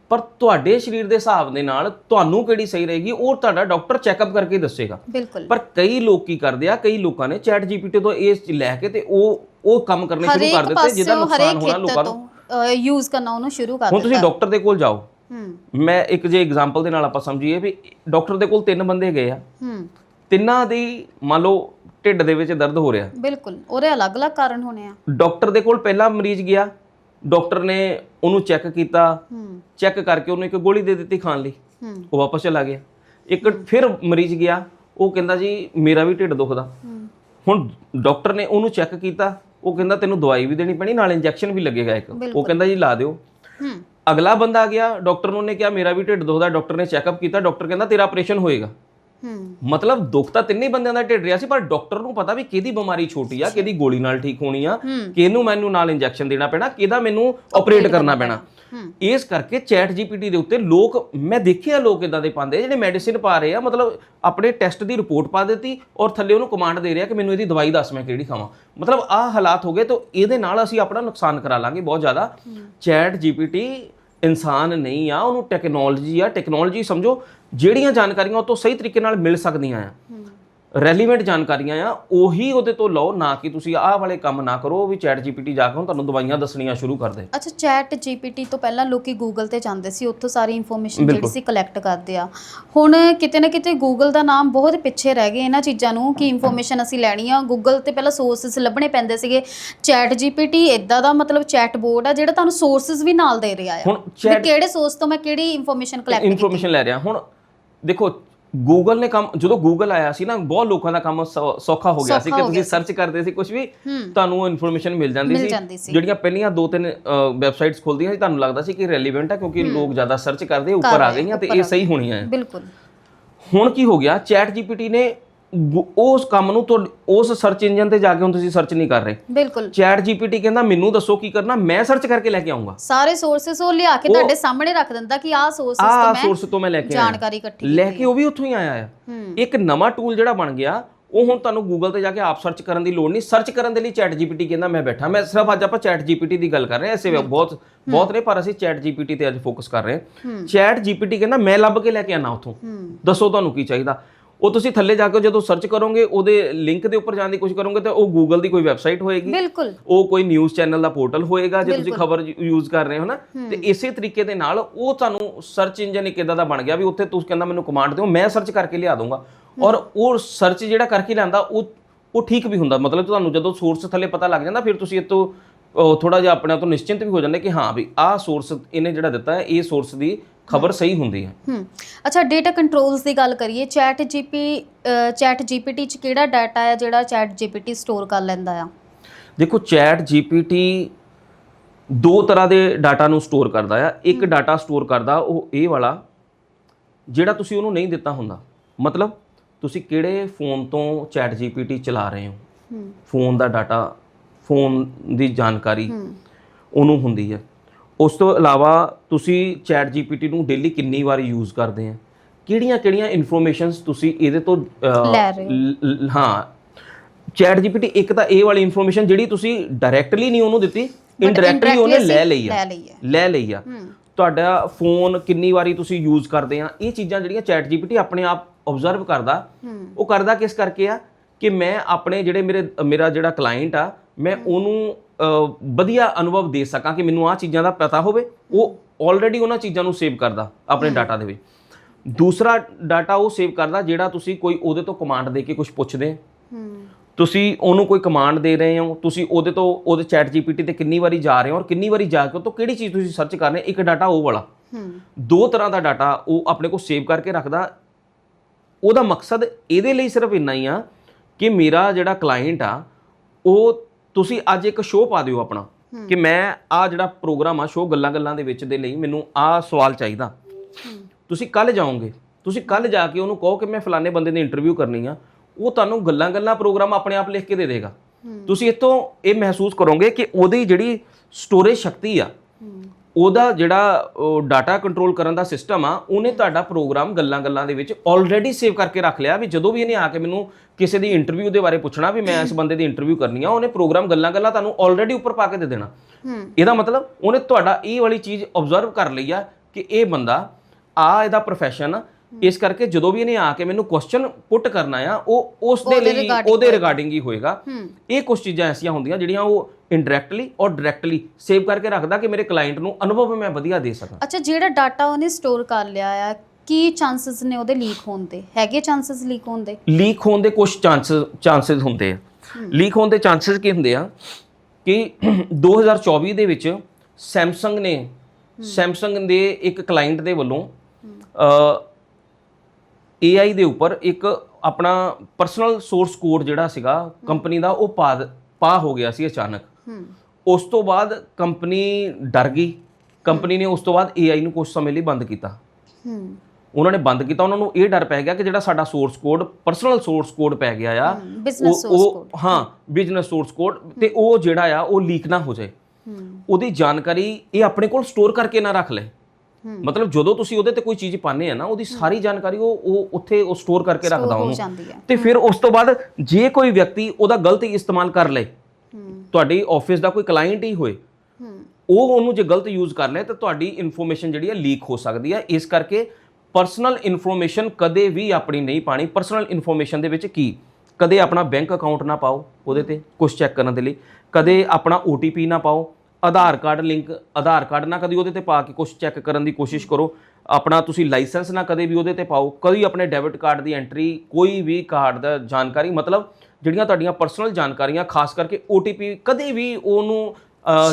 ਪਰ ਤੁਹਾਡੇ ਸਰੀਰ ਦੇ ਹਿਸਾਬ ਦੇ ਨਾਲ ਤੁਹਾਨੂੰ ਕਿਹੜੀ ਸਹੀ ਰਹੇਗੀ ਉਹ ਤੁਹਾਡਾ ਡਾਕਟਰ ਚੈੱਕਅਪ ਕਰਕੇ ਦੱਸੇਗਾ। ਪਰ ਕਈ ਲੋਕ ਕੀ ਕਰਦੇ ਆ ਕਈ ਲੋਕਾਂ ਨੇ ਚੈਟ ਜੀਪੀਟੀ ਤੋਂ ਇਹ ਲੈ ਕੇ ਤੇ ਉਹ ਉਹ ਕੰਮ ਕਰਨੇ ਸ਼ੁਰੂ ਕਰ ਦਿੱਤੇ ਜਿਹਦਾ ਨੁਕਸਾਨ ਹੋਣਾ ਲੋਕਾਂ ਨੂੰ। ਯੂਜ਼ ਕਰਨਾ ਉਹਨੂੰ ਸ਼ੁਰੂ ਕਰ ਹੁਣ ਤੁਸੀਂ ਦਿੱਤਾ। ਡਾਕਟਰ ਦੇ ਕੋਲ ਜਾਓ। ਮੈਂ ਇੱਕ ਜੇ ਐਗਜ਼ਾਮਪਲ ਦੇ ਨਾਲ ਆਪਾਂ ਸਮਝੀਏ ਵੀ ਡਾਕਟਰ ਦੇ ਕੋਲ ਤਿੰਨ ਬੰਦੇ ਗਏ ਆ। ਤਿੰਨਾਂ ਦੀ ਮੰਨ ਲਓ ਢਿੱਡ ਦੇ ਵਿੱਚ ਦਰਦ ਹੋ ਰਿਹਾ। ਬਿਲਕੁਲ ਉਹਦੇ ਅਲੱਗ-ਅਲੱਗ ਕਾਰਨ ਹੋਣੇ ਆ। ਡਾਕਟਰ ਦੇ ਕੋਲ ਪਹਿਲਾ ਮਰੀਜ਼ ਗਿਆ ਡਾਕਟਰ ਨੇ ਉਹਨੂੰ ਚੈੱਕ ਕੀਤਾ ਹੂੰ। ਚੈੱਕ ਕਰਕੇ ਉਹਨੂੰ ਇੱਕ ਗੋਲੀ ਦੇ ਦਿੱਤੀ ਖਾਣ ਲਈ। ਹੂੰ। ਉਹ ਵਾਪਸ ਚਲਾ ਗਿਆ। ਇੱਕ ਫਿਰ ਮਰੀਜ਼ ਗਿਆ ਉਹ ਕਹਿੰਦਾ ਜੀ ਮੇਰਾ ਵੀ ਢਿੱਡ ਦੁਖਦਾ। ਹੂੰ। ਹੁਣ ਡਾਕਟਰ ਨੇ ਉਹਨੂੰ ਚੈੱਕ ਕੀਤਾ ਉਹ ਕਹਿੰਦਾ ਤੈਨੂੰ ਦਵਾਈ ਵੀ ਦੇਣੀ ਪੈਣੀ ਨਾਲ ਇੰਜੈਕਸ਼ਨ ਵੀ ਲੱਗੇਗਾ ਇੱਕ। ਉਹ ਕਹਿੰਦਾ ਜੀ ਲਾ ਦਿਓ। ਹੂੰ। ਅਗਲਾ ਬੰਦਾ ਆ ਗਿਆ ਡਾਕਟਰ ਨੂੰ ਉਹਨੇ ਕਿਹਾ ਮੇਰਾ ਵੀ ਢਿੱਡ ਦੁਖਦਾ। ਡਾਕਟਰ ਨੇ ਚੈੱਕਅਪ ਕੀਤਾ ਡਾਕਟਰ ਕਹਿੰਦਾ ਤੇਰਾ ਆਪਰੇਸ਼ਨ ਹੋਏਗਾ। ਮਤਲਬ ਦੁੱਖ ਤਾਂ ਤਿੰਨੇ ਬੰਦਿਆਂ ਦਾ ਢਿੱਡ ਰਿਹਾ ਸੀ ਪਰ ਡਾਕਟਰ ਨੂੰ ਪਤਾ ਵੀ ਕਿਹਦੀ ਬਿਮਾਰੀ ਛੋਟੀ ਆ ਕਿਹਦੀ ਗੋਲੀ ਨਾਲ ਠੀਕ ਹੋਣੀ ਆ। ਕਿਹਨੂੰ ਮੈਨੂੰ ਨਾਲ ਇੰਜੈਕਸ਼ਨ ਦੇਣਾ ਪੈਣਾ ਕਿਹਦਾ ਮੈਨੂੰ ਆਪਰੇਟ ਕਰਨਾ ਪੈਣਾ। ਇਸ ਕਰਕੇ ਚੈਟ ਜੀਪੀਟੀ ਦੇ ਉੱਤੇ ਲੋਕ ਮੈਂ ਦੇਖਿਆ ਲੋਕ ਇਦਾਂ ਦੇ ਪਾਉਂਦੇ ਜਿਹੜੇ ਮੈਡੀਸਿਨ ਪਾ ਰਹੇ ਆ ਮਤਲਬ ਆਪਣੇ ਟੈਸਟ ਦੀ ਰਿਪੋਰਟ ਪਾ ਦਿੱਤੀ ਔਰ ਥੱਲੇ ਉਹਨੂੰ ਕਮਾਂਡ ਦੇ ਰਿਹਾ ਕਿ ਮੈਨੂੰ ਇਹਦੀ ਦਵਾਈ ਦੱਸ ਮੈਂ ਕਿਹੜੀ ਖਾਵਾਂ। ਮਤਲਬ ਆਹ ਹਾਲਾਤ ਹੋ ਗਏ ਤਾਂ ਇਹਦੇ ਨਾਲ ਅਸੀਂ ਆਪਣਾ ਨੁਕਸਾਨ ਕਰਾ ਲਾਂਗੇ ਬਹੁਤ ਜ਼ਿਆਦਾ। ਚੈਟ ਜੀਪੀਟੀ ਇਨਸਾਨ ਨਹੀਂ ਆ, ਉਹਨੂੰ ਟੈਕਨੋਲੋਜੀ ਆ। ਟੈਕਨੋਲੋਜੀ ਸਮਝੋ, ਜਿਹੜੀਆਂ ਜਾਣਕਾਰੀਆਂ ਉਹ ਤੋਂ ਸਹੀ ਤਰੀਕੇ ਨਾਲ ਮਿਲ ਸਕਦੀਆਂ ਆ। ਰੈਲੀਵੈਂਟ ਜਾਣਕਾਰੀਆਂ ਆ ਉਹੀ ਉਹਦੇ ਤੋਂ ਲਓ ਨਾ ਕਿ ਤੁਸੀਂ ਆਹ ਵਾਲੇ ਕੰਮ ਨਾ ਕਰੋ ਵੀ ਚੈਟ ਜੀਪੀਟੀ ਜਾ ਕੇ ਹੁਣ ਤੁਹਾਨੂੰ ਦਵਾਈਆਂ ਦੱਸਣੀਆਂ ਸ਼ੁਰੂ ਕਰ ਦੇ। ਅੱਛਾ ਚੈਟ ਜੀਪੀਟੀ ਤੋਂ ਪਹਿਲਾਂ ਲੋਕੀ ਗੂਗਲ ਤੇ ਜਾਂਦੇ ਸੀ ਉੱਥੋਂ ਸਾਰੀ ਇਨਫੋਰਮੇਸ਼ਨ ਜਿਹੜੀ। ਸੀ ਕਲੈਕਟ ਕਰਦੇ ਆ। ਹੁਣ ਕਿਤੇ ਨਾ ਕਿਤੇ ਗੂਗਲ ਦਾ ਨਾਮ ਬਹੁਤ ਪਿੱਛੇ ਰਹਿ ਗਿਆ ਇਹਨਾਂ ਚੀਜ਼ਾਂ ਨੂੰ ਕਿ ਇਨਫੋਰਮੇਸ਼ਨ ਅਸੀਂ ਲੈਣੀ ਆ। ਗੂਗਲ ਤੇ ਪਹਿਲਾਂ ਸੋਰਸਸ ਲੱਭਣੇ ਪੈਂਦੇ ਸੀਗੇ। ਚੈਟ ਜੀਪੀਟੀ ਇਦਾਂ ਦਾ ਮਤਲਬ ਚੈਟ ਬੋਰਡ ਆ ਜਿਹੜਾ ਤੁਹਾਨੂੰ ਸੋਰਸਸ ਵੀ ਨਾਲ ਦੇ ਰਿਹਾ ਆ। ਹੁਣ ਕਿਹੜੇ ਸੋਰਸ ਤੋਂ ਮੈਂ ਕਿਹੜੀ ਇਨਫੋਰਮੇਸ਼ਨ ਕਲੈਕਟ ਕੀਤੀ? ਇਨਫੋਰਮੇਸ਼ਨ ਲੈ ਰਿਹਾ। ਹੁਣ ਦੇਖੋ ਗੂਗਲ ਨੇ ਕੰਮ ਜਦੋਂ ਗੂਗਲ ਆਇਆ ਸੀ ਨਾ ਬਹੁਤ ਲੋਕਾਂ ਦਾ ਕੰਮ ਸੌ- ਸੌਖਾ ਹੋ ਗਿਆ ਸੀ ਸੌਖਾ ਕਿ ਹੋ ਤੁਸੀਂ ਗਿਆ ਸਰਚ ਕਰਦੇ ਸੀ ਕੁਝ ਵੀ ਹੂੰ। ਤੁਹਾਨੂੰ ਇਨਫੋਰਮੇਸ਼ਨ ਮਿਲ ਜਾਂਦੀ ਮਿਲ ਜਾਂਦੀ ਸੀ। ਜਿਹੜੀਆਂ ਪਹਿਲੀਆਂ ਦੋ ਤਿੰਨ ਵੈਬਸਾਈਟਸ ਖੁੱਲਦੀਆਂ ਸੀ ਤੁਹਾਨੂੰ ਲੱਗਦਾ ਸੀ ਕਿ ਰੈਲੀਵੈਂਟ ਹੈ ਕਿਉਂਕਿ ਲੋਕ ਜ਼ਿਆਦਾ ਸਰਚ ਕਰਦੇ ਉੱਪਰ ਆ ਗਈਆਂ ਤੇ ਇਹ ਸਹੀ ਹੋਣੀਆਂ ਹੈ ਬਿਲਕੁਲ। ਹੁਣ ਕੀ ਹੋ ਗਿਆ? ਚੈਟ ਜੀਪੀਟੀ ਨੇ ਉਸ ਕੰਮ ਨੂੰ ਤੁਹਾਡੇ ਉਸ ਸਰਚ ਇੰਜਨ ਤੇ ਜਾ ਕੇ ਹੁਣ ਤੁਸੀਂ ਸਰਚ ਨਹੀਂ ਕਰ ਰਹੇ। ਬਿਲਕੁਲ। ਚੈਟ ਜੀਪੀਟੀ ਕਹਿੰਦਾ ਮੈਨੂੰ ਦੱਸੋ ਕੀ ਕਰਨਾ ਮੈਂ ਸਰਚ ਕਰਕੇ ਲੈ ਕੇ ਆਉਂਗਾ। ਸਾਰੇ ਸੋਰਸਸ ਉਹ ਲਿਆ ਕੇ ਤੁਹਾਡੇ ਸਾਹਮਣੇ ਰੱਖ ਦਿੰਦਾ ਕਿ ਆਹ ਸੋਰਸਸ ਤੋਂ ਆਹ ਮੈਂ ਸੋਰਸ ਤੋਂ ਮੈਂ ਲੈ ਕੇ ਆਇਆ। ਜਾਣਕਾਰੀ ਇਕੱਠੀ ਲੈ ਕੇ ਉਹ ਵੀ ਉੱਥੋਂ ਹੀ ਆਇਆ ਆ। ਹੂੰ। ਇੱਕ ਨਵਾਂ ਟੂਲ ਜਿਹੜਾ ਬਣ ਗਿਆ ਉਹ ਹੁਣ ਤੁਹਾਨੂੰ ਗੂਗਲ ਤੇ ਜਾ ਕੇ ਆਪ ਸਰਚ ਕਰਨ ਦੀ ਲੋੜ ਨਹੀਂ। ਸਰਚ ਕਰਨ ਦੇ ਲਈ ਚੈਟ ਜੀਪੀਟੀ ਕਹਿੰਦਾ ਮੈਂ ਬੈਠਾ। ਮੈਂ ਸਿਰਫ ਅੱਜ ਆਪਾਂ ਚੈਟ ਜੀਪੀਟੀ ਦੀ ਗੱਲ ਕਰ ਰਹੇ ਹਾਂ। ਐਸੇ ਬਹੁਤ ਬਹੁਤ ਨੇ ਪਰ ਅਸੀਂ ਚੈਟ ਜੀਪੀਟੀ ਤੇ ਅੱਜ ਫੋਕਸ ਕਰ ਰਹੇ ਹਾਂ। ਚੈਟ ਜੀਪੀਟੀ ਕਹਿੰਦਾ ਮੈਂ ਲੱਭ ਕੇ ਲੈ ਕੇ ਆਣਾ ਉੱਥੋਂ। ਦੱਸੋ ਤੁਹਾਨੂੰ ਕੀ ਚਾਹੀਦਾ? ਉਹ ਤੁਸੀਂ ਥੱਲੇ ਜਾ ਕੇ ਜਦੋਂ ਸਰਚ ਕਰੋਗੇ ਉਹਦੇ ਲਿੰਕ ਦੇ ਉੱਪਰ ਜਾਣ ਦੀ ਕੋਸ਼ਿਸ਼ ਕਰੋਗੇ ਤਾਂ ਉਹ ਗੂਗਲ ਦੀ ਕੋਈ ਵੈਬਸਾਈਟ ਹੋਏਗੀ। ਬਿਲਕੁਲ। ਉਹ ਕੋਈ ਨਿਊਜ਼ ਚੈਨਲ ਦਾ ਪੋਰਟਲ ਹੋਏਗਾ ਜੇ ਤੁਸੀਂ ਖਬਰ ਯੂਜ਼ ਕਰ ਰਹੇ ਹੋ ਨਾ ਤੇ ਇਸੇ ਤਰੀਕੇ ਦੇ ਨਾਲ ਉਹ ਤੁਹਾਨੂੰ ਸਰਚ ਇੰਜਨ ਇੱਕ ਇਦਾਂ ਦਾ ਬਣ ਗਿਆ ਵੀ ਉੱਥੇ ਤੁਸੀਂ ਕਹਿੰਦਾ ਮੈਨੂੰ ਕਮਾਂਡ ਦਿਓ ਮੈਂ ਸਰਚ ਕਰਕੇ ਲਿਆ ਦੂੰਗਾ ਔਰ ਉਹ ਸਰਚ ਜਿਹੜਾ ਕਰਕੇ ਲਿਆਂਦਾ ਉਹ ਉਹ ਠੀਕ ਵੀ ਹੁੰਦਾ। ਮਤਲਬ ਤੁਹਾਨੂੰ ਜਦੋਂ ਸੋਰਸ ਥੱਲੇ ਪਤਾ ਲੱਗ ਜਾਂਦਾ ਫਿਰ ਤੁਸੀਂ ਇਹ ਤੋਂ ਥੋੜਾ ਜਿਹਾ ਆਪਣੇ ਆਪ ਤੋਂ ਨਿਸ਼ਚਿੰਤ ਵੀ ਹੋ ਜਾਂਦੇ ਕਿ ਹਾਂ ਵੀ ਆਹ ਸੋਰਸ ਇਹਨੇ ਜਿਹੜਾ ਦਿੱਤਾ ਹੈ ਇਹ ਸੋਰਸ ਦੀ ਖਬਰ ਸਹੀ ਹੁੰਦੀ ਹੈ। ਹੂੰ ਅੱਛਾ ਡਾਟਾ ਕੰਟਰੋਲਸ ਦੀ ਗੱਲ ਕਰੀਏ ਚੈਟ ਜੀਪੀ ਚੈਟ ਜੀਪੀਟੀ ਚ ਕਿਹੜਾ ਡਾਟਾ ਹੈ ਜਿਹੜਾ ਚੈਟ ਜੀਪੀਟੀ ਸਟੋਰ ਕਰ ਲੈਂਦਾ ਆ? ਦੇਖੋ ਚੈਟ ਜੀਪੀਟੀ ਦੋ ਤਰ੍ਹਾਂ ਦੇ ਡਾਟਾ ਨੂੰ ਸਟੋਰ ਕਰਦਾ ਆ। ਇੱਕ ਡਾਟਾ ਸਟੋਰ ਕਰਦਾ ਉਹ ਇਹ ਵਾਲਾ ਜਿਹੜਾ ਤੁਸੀਂ ਉਹਨੂੰ ਨਹੀਂ ਦਿੱਤਾ ਹੁੰਦਾ। ਮਤਲਬ ਤੁਸੀਂ ਕਿਹੜੇ ਫੋਨ ਤੋਂ ਚੈਟ ਜੀਪੀਟੀ ਚਲਾ ਰਹੇ ਹੋ। ਫੋਨ ਦਾ ਡਾਟਾ ਫੋਨ ਦੀ ਜਾਣਕਾਰੀ ਉਹਨੂੰ ਹੁੰਦੀ ਹੈ। ਉਸ ਤੋਂ ਇਲਾਵਾ ਤੁਸੀਂ ਚੈਟ ਜੀਪੀਟੀ ਨੂੰ ਡੇਲੀ ਕਿੰਨੀ ਵਾਰ ਯੂਜ਼ ਕਰਦੇ ਆ? ਕਿਹੜੀਆਂ ਕਿਹੜੀਆਂ ਇਨਫੋਰਮੇਸ਼ਨਸ ਤੁਸੀਂ ਇਹਦੇ ਤੋਂ ਅਹ, ਲੈ ਰਹੇ ਹੋ। ਲ- ਲ- ਹਾਂ। ਚੈਟ ਜੀਪੀਟੀ ਇੱਕ ਤਾਂ ਇਹ ਵਾਲੀ ਇਨਫੋਰਮੇਸ਼ਨ ਜਿਹੜੀ ਤੁਸੀਂ ਡਾਇਰੈਕਟਲੀ ਨਹੀਂ ਉਹਨੂੰ ਦਿੱਤੀ ਇਨਡਾਇਰੈਕਟਲੀ ਉਹਨੇ ਲੈ ਲਈ ਆ। ਲੈ ਲਈ ਹੈ ਲੈ ਲਈ ਆ। ਤੁਹਾਡਾ ਫੋਨ ਕਿੰਨੀ ਵਾਰੀ ਤੁਸੀਂ ਯੂਜ਼ ਕਰਦੇ ਆ ਇਹ ਚੀਜ਼ਾਂ ਜਿਹੜੀਆਂ ਚੈਟ ਜੀਪੀਟੀ ਆਪਣੇ ਆਪ ਆਬਜ਼ਰਵ ਕਰਦਾ ਉਹ ਕਰਦਾ ਕਿਸ ਕਰਕੇ ਆ? ਕਿ ਮੈਂ ਆਪਣੇ ਜਿਹੜੇ ਮੇਰੇ ਮੇਰਾ ਜਿਹੜਾ ਕਲਾਇੰਟ ਆ ਮੈਂ ਉਹਨੂੰ ਵਧੀਆ ਅਨੁਭਵ ਦੇ ਸਕਾਂ ਕਿ ਮੈਨੂੰ ਆਹ ਚੀਜ਼ਾਂ ਦਾ ਪਤਾ ਹੋਵੇ ਉਹ ਆਲਰੇਡੀ ਉਹਨਾਂ ਚੀਜ਼ਾਂ ਨੂੰ ਸੇਵ ਕਰਦਾ ਆਪਣੇ ਡਾਟਾ ਦੇ ਵਿੱਚ। ਦੂਸਰਾ ਡਾਟਾ ਉਹ ਸੇਵ ਕਰਦਾ ਜਿਹੜਾ ਤੁਸੀਂ ਕੋਈ ਉਹਦੇ ਤੋਂ ਕਮਾਂਡ ਦੇ ਕੇ ਕੁਝ ਪੁੱਛਦੇ ਹੂੰ। ਤੁਸੀਂ ਉਹਨੂੰ ਕੋਈ ਕਮਾਂਡ ਦੇ ਰਹੇ ਹੋ ਤੁਸੀਂ ਉਹਦੇ ਤੋਂ ਉਹਦੇ ਚੈਟ ਜੀਪੀਟੀ ਤੇ ਕਿੰਨੀ ਵਾਰੀ ਜਾ ਰਹੇ ਹੋ ਔਰ ਕਿੰਨੀ ਵਾਰੀ ਜਾ ਕੇ ਉਹ ਤੋਂ ਕਿਹੜੀ ਚੀਜ਼ ਤੁਸੀਂ ਸਰਚ ਕਰ ਰਹੇ ਇੱਕ ਡਾਟਾ ਉਹ ਵਾਲਾ। ਦੋ ਤਰ੍ਹਾਂ ਦਾ ਡਾਟਾ ਉਹ ਆਪਣੇ ਕੋਲ ਸੇਵ ਕਰਕੇ ਰੱਖਦਾ। ਉਹਦਾ ਮਕਸਦ ਇਹਦੇ ਲਈ ਸਿਰਫ ਇੰਨਾ ਹੀ ਆ ਕਿ ਮੇਰਾ ਜਿਹੜਾ ਕਲਾਇੰਟ ਆ ਉਹ ਤੁਸੀਂ ਅੱਜ ਇੱਕ ਸ਼ੋਅ ਪਾ ਦਿਓ ਆਪਣਾ ਕਿ ਮੈਂ ਆ ਜਿਹੜਾ ਪ੍ਰੋਗਰਾਮ ਆ ਸ਼ੋਅ ਗੱਲਾਂ ਗੱਲਾਂ ਦੇ ਵਿੱਚ ਦੇ ਲਈ ਮੈਨੂੰ ਆ ਸਵਾਲ ਚਾਹੀਦਾ। ਤੁਸੀਂ ਕੱਲ ਜਾਓਗੇ ਤੁਸੀਂ ਕੱਲ ਜਾ ਕੇ ਉਹਨੂੰ ਕਹੋ ਕਿ ਮੈਂ ਫਲਾਣੇ ਬੰਦੇ ਦੀ ਇੰਟਰਵਿਊ ਕਰਨੀ ਆ ਉਹ ਤੁਹਾਨੂੰ ਗੱਲਾਂ ਗੱਲਾਂ ਪ੍ਰੋਗਰਾਮ ਆਪਣੇ ਆਪ ਲਿਖ ਕੇ ਦੇ ਦੇਗਾ। ਤੁਸੀਂ ਇਤੋਂ ਇਹ ਮਹਿਸੂਸ ਕਰੋਗੇ ਕਿ ਉਹਦੀ ਜਿਹੜੀ ਸਟੋਰੇਜ ਸ਼ਕਤੀ ਆ ਉਹਦਾ ਜਿਹੜਾ ਡਾਟਾ ਕੰਟਰੋਲ ਕਰਨ ਦਾ ਸਿਸਟਮ ਆ ਉਹਨੇ ਤੁਹਾਡਾ ਪ੍ਰੋਗਰਾਮ ਗੱਲਾਂ ਗੱਲਾਂ ਦੇ ਵਿੱਚ ਆਲਰੇਡੀ ਸੇਵ ਕਰਕੇ ਰੱਖ ਲਿਆ ਵੀ ਜਦੋਂ ਵੀ ਇਹਨੇ ਆ ਕੇ ਮੈਨੂੰ ਕਿਸੇ ਦੀ ਇੰਟਰਵਿਊ ਦੇ ਬਾਰੇ ਪੁੱਛਣਾ ਵੀ ਮੈਂ ਇਸ ਬੰਦੇ ਦੀ ਇੰਟਰਵਿਊ ਕਰਨੀ ਆ ਉਹਨੇ ਪ੍ਰੋਗਰਾਮ ਗੱਲਾਂ ਗੱਲਾਂ ਤੁਹਾਨੂੰ ਆਲਰੇਡੀ ਉੱਪਰ ਪਾ ਕੇ ਦੇ ਦੇਣਾ। ਇਹਦਾ ਮਤਲਬ ਉਹਨੇ ਤੁਹਾਡਾ ਇਹ ਵਾਲੀ ਚੀਜ਼ ਆਬਜ਼ਰਵ ਕਰ ਲਈ ਆ ਕਿ ਇਹ ਬੰਦਾ ਆ ਇਹਦਾ profession ਇਸ ਕਰਕੇ ਜਦੋਂ ਵੀ ਇਹਨੇ ਆ ਕੇ ਮੈਨੂੰ ਕੁਐਸਚਨ ਪੁੱਟ ਕਰਨਾ ਆ ਉਹ ਉਸ ਦੇ ਲਈ ਉਹਦੇ ਰਿਗਾਰਡਿੰਗ ਹੀ ਹੋਏਗਾ। ਇਹ ਕੁਝ ਚੀਜ਼ਾਂ ਐਸੀਆਂ ਹੁੰਦੀਆਂ ਜਿਹੜੀਆਂ ਉਹ ਇਨਡਾਇਰੈਕਟਲੀ ਔਰ ਡਾਇਰੈਕਟਲੀ ਸੇਵ ਕਰਕੇ ਰੱਖਦਾ ਕਿ ਮੇਰੇ ਕਲਾਇੰਟ ਨੂੰ ਅਨੁਭਵ ਮੈਂ ਵਧੀਆ ਦੇ ਸਕਾਂ। ਅੱਛਾ ਜਿਹੜਾ ਡਾਟਾ ਉਹਨੇ ਸਟੋਰ ਕਰ ਲਿਆ ਆ ਕੀ ਚਾਂਸਸ ਨੇ ਉਹਦੇ ਲੀਕ ਹੋਣ ਦੇ? ਹੈਗੇ ਚਾਂਸਸ ਲੀਕ ਹੋਣ ਦੇ? ਲੀਕ ਹੋਣ ਦੇ ਕੁਝ ਚਾਂਸਸ ਚਾਂਸਸ ਹੁੰਦੇ ਆ। ਲੀਕ ਹੋਣ ਦੇ ਚਾਂਸਸ ਕੀ ਹੁੰਦੇ ਆ ਕਿ 2024 ਦੇ ਵਿੱਚ ਸੈਮਸੰਗ ਨੇ ਸੈਮਸੰਗ ਦੇ ਇੱਕ ਕਲਾਇੰਟ ਦੇ ਵੱਲੋਂ AI ਦੇ ਉੱਪਰ ਇੱਕ ਆਪਣਾ ਪਰਸਨਲ ਸੋਰਸ ਕੋਡ ਜਿਹੜਾ ਸੀਗਾ ਕੰਪਨੀ ਦਾ ਉਹ ਪਾ ਪਾ ਹੋ ਗਿਆ ਸੀ ਅਚਾਨਕ। ਉਸ ਤੋਂ ਬਾਅਦ ਕੰਪਨੀ ਡਰ ਗਈ। ਕੰਪਨੀ ਨੇ ਉਸ ਤੋਂ ਬਾਅਦ AI ਨੂੰ ਕੁਝ ਸਮੇਂ ਲਈ ਬੰਦ ਕੀਤਾ। ਉਹਨਾਂ ਨੇ ਬੰਦ ਕੀਤਾ। ਉਹਨਾਂ ਨੂੰ ਇਹ ਡਰ ਪੈ ਗਿਆ ਕਿ ਜਿਹੜਾ ਸਾਡਾ source code personal source code ਪੈ ਗਿਆ ਆ ਉਹ- ਉਹ- ਹਾਂ ਬਿਜ਼ਨਸ ਸੋਰਸ ਕੋਡ ਤੇ ਉਹ ਜਿਹੜਾ ਆ ਉਹ ਲੀਕ ਨਾ ਹੋ ਜਾਏ। ਉਹਦੀ ਜਾਣਕਾਰੀ ਇਹ ਆਪਣੇ ਕੋਲ ਸਟੋਰ ਕਰਕੇ ਨਾ ਰੱਖ ਲੈ। ਮਤਲਬ ਜਦੋਂ ਤੁਸੀਂ ਉਹਦੇ ਤੇ ਕੋਈ ਚੀਜ਼ ਪਾਣੇ ਆ ਨਾ ਉਹਦੀ ਸਾਰੀ ਜਾਣਕਾਰੀ ਉਹ ਉਹ ਉੱਥੇ ਉਹ ਸਟੋਰ ਕਰਕੇ ਰੱਖਦਾ ਉਹਨੂੰ। ਤੇ ਫਿਰ ਉਸ ਤੋਂ ਬਾਅਦ ਜੇ ਕੋਈ ਵਿਅਕਤੀ ਉਹਦਾ ਗਲਤ ਇਸਤੇਮਾਲ ਕਰ ਲੇ ਹੂੰ। ਤੁਹਾਡੀ ਆਫਿਸ ਦਾ ਕੋਈ ਕਲਾਇੰਟ ਹੀ ਹੋਏ ਉਹ ਉਹਨੂੰ ਜੇ ਗਲਤ ਯੂਜ਼ ਕਰ ਲਿਆ ਤਾਂ ਤੁਹਾਡੀ ਇਨਫੋਰਮੇਸ਼ਨ ਜਿਹੜੀ ਹੈ ਲੀਕ ਹੋ ਸਕਦੀ ਹੈ ਇਸ ਕਰਕੇ ਪਰਸਨਲ ਇਨਫੋਰਮੇਸ਼ਨ ਕਦੇ ਵੀ ਆਪਣੀ ਨਹੀਂ ਪਾਣੀ। ਪਰਸਨਲ ਇਨਫੋਰਮੇਸ਼ਨ ਦੇ ਵਿੱਚ ਕੀ? ਕਦੇ ਆਪਣਾ ਬੈਂਕ ਅਕਾਊਂਟ ਨਾ ਪਾਓ ਉਹਦੇ ਤੇ ਕੁਝ ਚੈੱਕ ਕਰਨ ਦੇ ਲਈ। ਕਦੇ ਆਪਣਾ OTP ਨਾ ਪਾਓ। Aadhaar card link Aadhaar card ਨਾ ਕਦੀ ਉਹਦੇ ਤੇ ਪਾ ਕੇ ਕੁਝ ਚੈੱਕ ਕਰਨ ਦੀ ਕੋਸ਼ਿਸ਼ ਕਰੋ। ਆਪਣਾ ਤੁਸੀਂ ਲਾਇਸੈਂਸ ਨਾ ਕਦੇ ਵੀ ਉਹਦੇ ਤੇ ਪਾਓ ਕਦੀ ਆਪਣੇ ਡੈਬਿਟ ਕਾਰਡ ਦੀ ਐਂਟਰੀ ਕੋਈ ਵੀ ਕਾਰਡ ਦਾ ਜਾਣਕਾਰੀ ਮਤਲਬ ਜਿਹੜੀਆਂ ਤੁਹਾਡੀਆਂ ਪਰਸਨਲ ਜਾਣਕਾਰੀਆਂ ਖਾਸ ਕਰਕੇ OTP ਕਦੇ ਵੀ ਉਹਨੂੰ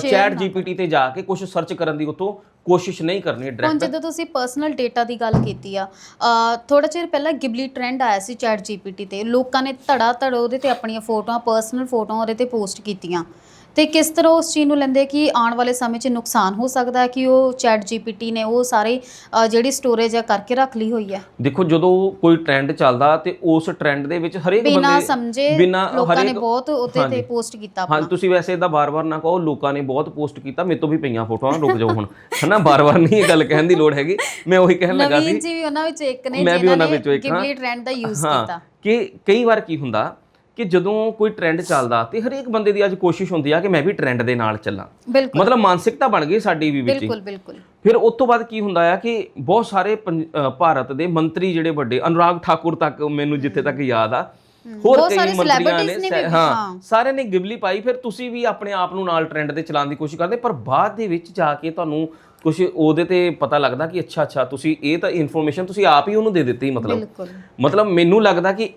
ਚੈਟ GPT ਤੇ ਜਾ ਕੇ ਕੁਝ ਸਰਚ ਕਰਨ ਦੀ ਉਤੋਂ ਕੋਸ਼ਿਸ਼ ਨਹੀਂ ਕਰਨੀ ਹੁਣ ਡਾਇਰੈਕਟ ਜਦੋਂ ਤੁਸੀਂ ਪਰਸਨਲ ਡੇਟਾ ਦੀ ਗੱਲ ਕੀਤੀ ਆ ਥੋੜਾ ਚਿਰ ਪਹਿਲਾਂ ਗਿਬਲੀ ਟ੍ਰੈਂਡ ਆਇਆ ਸੀ ਚੈਟ ਜੀਪੀਟੀ ਤੇ। ਲੋਕਾਂ ਨੇ ਧੜਾ ਧੜ ਉਹਦੇ ਤੇ ਆਪਣੀਆਂ ਫੋਟੋਆਂ ਪਰਸਨਲ ਫੋਟੋਆਂ ਉਹਦੇ ਤੇ ਪੋਸਟ ਕੀਤੀਆਂ। ਤੇ ਕਿਸ ਤਰ੍ਹਾਂ ਉਸ ਚੀਜ਼ ਨੂੰ ਲੈਂਦੇ ਕਿ ਆਉਣ ਵਾਲੇ ਸਮੇਂ 'ਚ ਨੁਕਸਾਨ ਹੋ ਸਕਦਾ ਹੈ ਕਿ ਉਹ ਚੈਟ ਜੀਪੀਟੀ ਨੇ ਉਹ ਸਾਰੇ ਅ, ਜਿਹੜੀ ਸਟੋਰੇਜ ਆ ਕਰਕੇ ਰੱਖ ਲਈ ਹੋਈ ਹੈ ਦੇਖੋ ਜਦੋਂ ਕੋਈ ਟ੍ਰੈਂਡ ਚੱਲਦਾ ਤੇ ਉਸ ਟ੍ਰੈਂਡ ਦੇ ਵਿੱਚ ਹਰੇਕ ਬੰਦੇ ਬਿਨਾਂ ਸਮਝੇ ਬਿਨਾਂ ਲੋਕਾਂ ਨੇ ਹਰੇਕ- ਬਹੁਤ ਉਹਦੇ ਤੇ ਹਾਂਜੀ। ਪੋਸਟ ਕੀਤਾ ਹਾਂ ਆਪਣਾ। ਤੁਸੀਂ ਵੈਸੇ ਇਦਾਂ ਬਾਰ-ਬਾਰ ਨਾ ਕਹੋ ਲੋਕਾਂ ਨੇ ਬਹੁਤ ਪੋਸਟ ਕੀਤਾ ਮੇਰੇ ਤੋਂ ਵੀ ਪਈਆਂ ਫੋਟੋਆਂ ਰੁਕ ਜਾਓ ਹੁਣ। ਹਨਾ ਬਾਰ-ਬਾਰ ਨਹੀਂ ਇਹ ਗੱਲ ਕਹਿਣ ਦੀ ਲੋੜ ਹੈਗੀ। ਮੈਂ ਉਹੀ ਕਹਿਣ ਲੱਗਾ ਨਵੀਨ ਸੀ। ਜੀ ਵੀ ਉਹਨਾਂ ਵਿੱਚ ਇੱਕ ਨੇ ਮੈਂ ਵੀ ਜਿਨ੍ਹਾਂ ਨੇ ਵਿੱਚੋਂ ਇੱਕ ਹਾਂ। ਗਿਬਲੀ ਟ੍ਰੈਂਡ ਦਾ ਯੂਜ਼ ਹਾਂ ਕੀਤਾ। ਕਿ ਕਈ ਵਾਰ ਕੀ ਹੁੰਦਾ ਕਿ ਜਦੋਂ ਕੋਈ ਟ੍ਰੈਂਡ ਚੱਲਦਾ ਤੇ ਹਰੇਕ ਬੰਦੇ ਦੀ ਅੱਜ ਕੋਸ਼ਿਸ਼ ਹੁੰਦੀ ਆ ਕਿ ਮੈਂ ਵੀ ਟ੍ਰੈਂਡ ਦੇ ਨਾਲ ਚੱਲਾਂ। ਬਿਲਕੁਲ। ਮਤਲਬ ਮਾਨਸਿਕਤਾ ਬਣ ਗਈ ਸਾਡੀ ਵੀ ਵਿੱਚ। ਬਿਲਕੁਲ ਬਿਲਕੁਲ। ਫਿਰ ਉਸ ਤੋਂ ਬਾਅਦ ਕੀ ਹੁੰਦਾ ਆ ਕਿ ਬਹੁਤ ਸਾਰੇ ਭਾਰਤ ਦੇ ਮੰਤਰੀ ਜਿਹੜੇ ਵੱਡੇ ਅਨੁਰਾਗ ਠਾਕੁਰ ਤੱਕ ਮੈਨੂੰ ਜਿੱਥੇ ਤੱਕ ਯਾਦ ਆ। ਹੋਰ ਕਈ ਮੰਤਰੀਆਂ ਨੇ। ਹਾਂ ਸਾਰਿਆਂ ਨੇ ਗਿਬਲੀ ਪਾਈ। ਫਿਰ ਤੁਸੀਂ ਵੀ ਆਪਣੇ ਆਪ ਨੂੰ ਨਾਲ ਟ੍ਰੈਂਡ ਦੇ ਚਲਾਉਣ ਦੀ ਕੋਸ਼ਿਸ਼ ਕਰਦੇ ਪਰ ਬਾਅਦ ਦੇ ਵਿੱਚ ਜਾ ਕੇ ਤੁਹਾਨੂੰ ਕੁਝ ਉਹਦੇ ਤੇ ਪਤਾ ਲੱਗਦਾ ਕਿ ਅੱਛਾ ਅੱਛਾ ਤੁਸੀਂ ਇਹ ਤਾਂ ਇਨਫੋਰਮੇਸ਼ਨ ਤੁਸੀਂ ਆਪ ਹੀ ਉਹਨੂੰ ਦੇ ਦਿੱਤੀ ਮਤਲਬ। ਬਿਲਕੁਲ। ਮਤਲਬ ਮੈਨੂੰ ਲੱਗਦਾ ਕਿ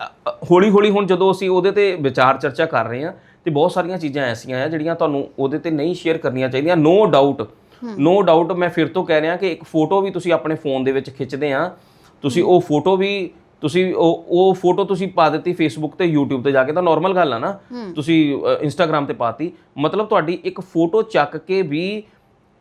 ਹੌਲੀ ਹੌਲੀ ਹੁਣ ਜਦੋਂ ਅਸੀਂ ਉਹਦੇ ਤੇ ਵਿਚਾਰ ਚਰਚਾ ਕਰ ਰਹੇ ਹਾਂ ਤੇ ਬਹੁਤ ਸਾਰੀਆਂ ਚੀਜ਼ਾਂ ਐਸੀਆਂ ਆ ਜਿਹੜੀਆਂ ਤੁਹਾਨੂੰ ਉਹਦੇ ਤੇ ਨਹੀਂ ਸ਼ੇਅਰ ਕਰਨੀਆਂ ਚਾਹੀਦੀਆਂ ਨੋ ਡਾਊਟ ਨੋ ਡਾਊਟ ਮੈਂ ਫਿਰ ਤੋਂ ਕਹਿ ਰਿਹਾ ਕਿ ਇੱਕ ਫੋਟੋ ਵੀ ਤੁਸੀਂ ਆਪਣੇ ਫੋਨ ਦੇ ਵਿੱਚ ਖਿੱਚਦੇ ਆ ਤੁਸੀਂ ਉਹ ਫੋਟੋ ਵੀ ਤੁਸੀਂ ਉਹ ਉਹ ਫੋਟੋ ਤੁਸੀਂ ਪਾ ਦਿੱਤੀ ਫੇਸਬੁੱਕ ਤੇ YouTube ਤੇ ਜਾ ਕੇ ਤਾਂ ਨਾਰਮਲ ਗੱਲ ਆ ਨਾ। ਤੁਸੀਂ ਇੰਸਟਾਗ੍ਰam ਤੇ ਪਾਤੀ ਮਤਲਬ ਤੁਹਾਡੀ ਇੱਕ ਫੋਟੋ ਚੱਕ ਕੇ ਵੀ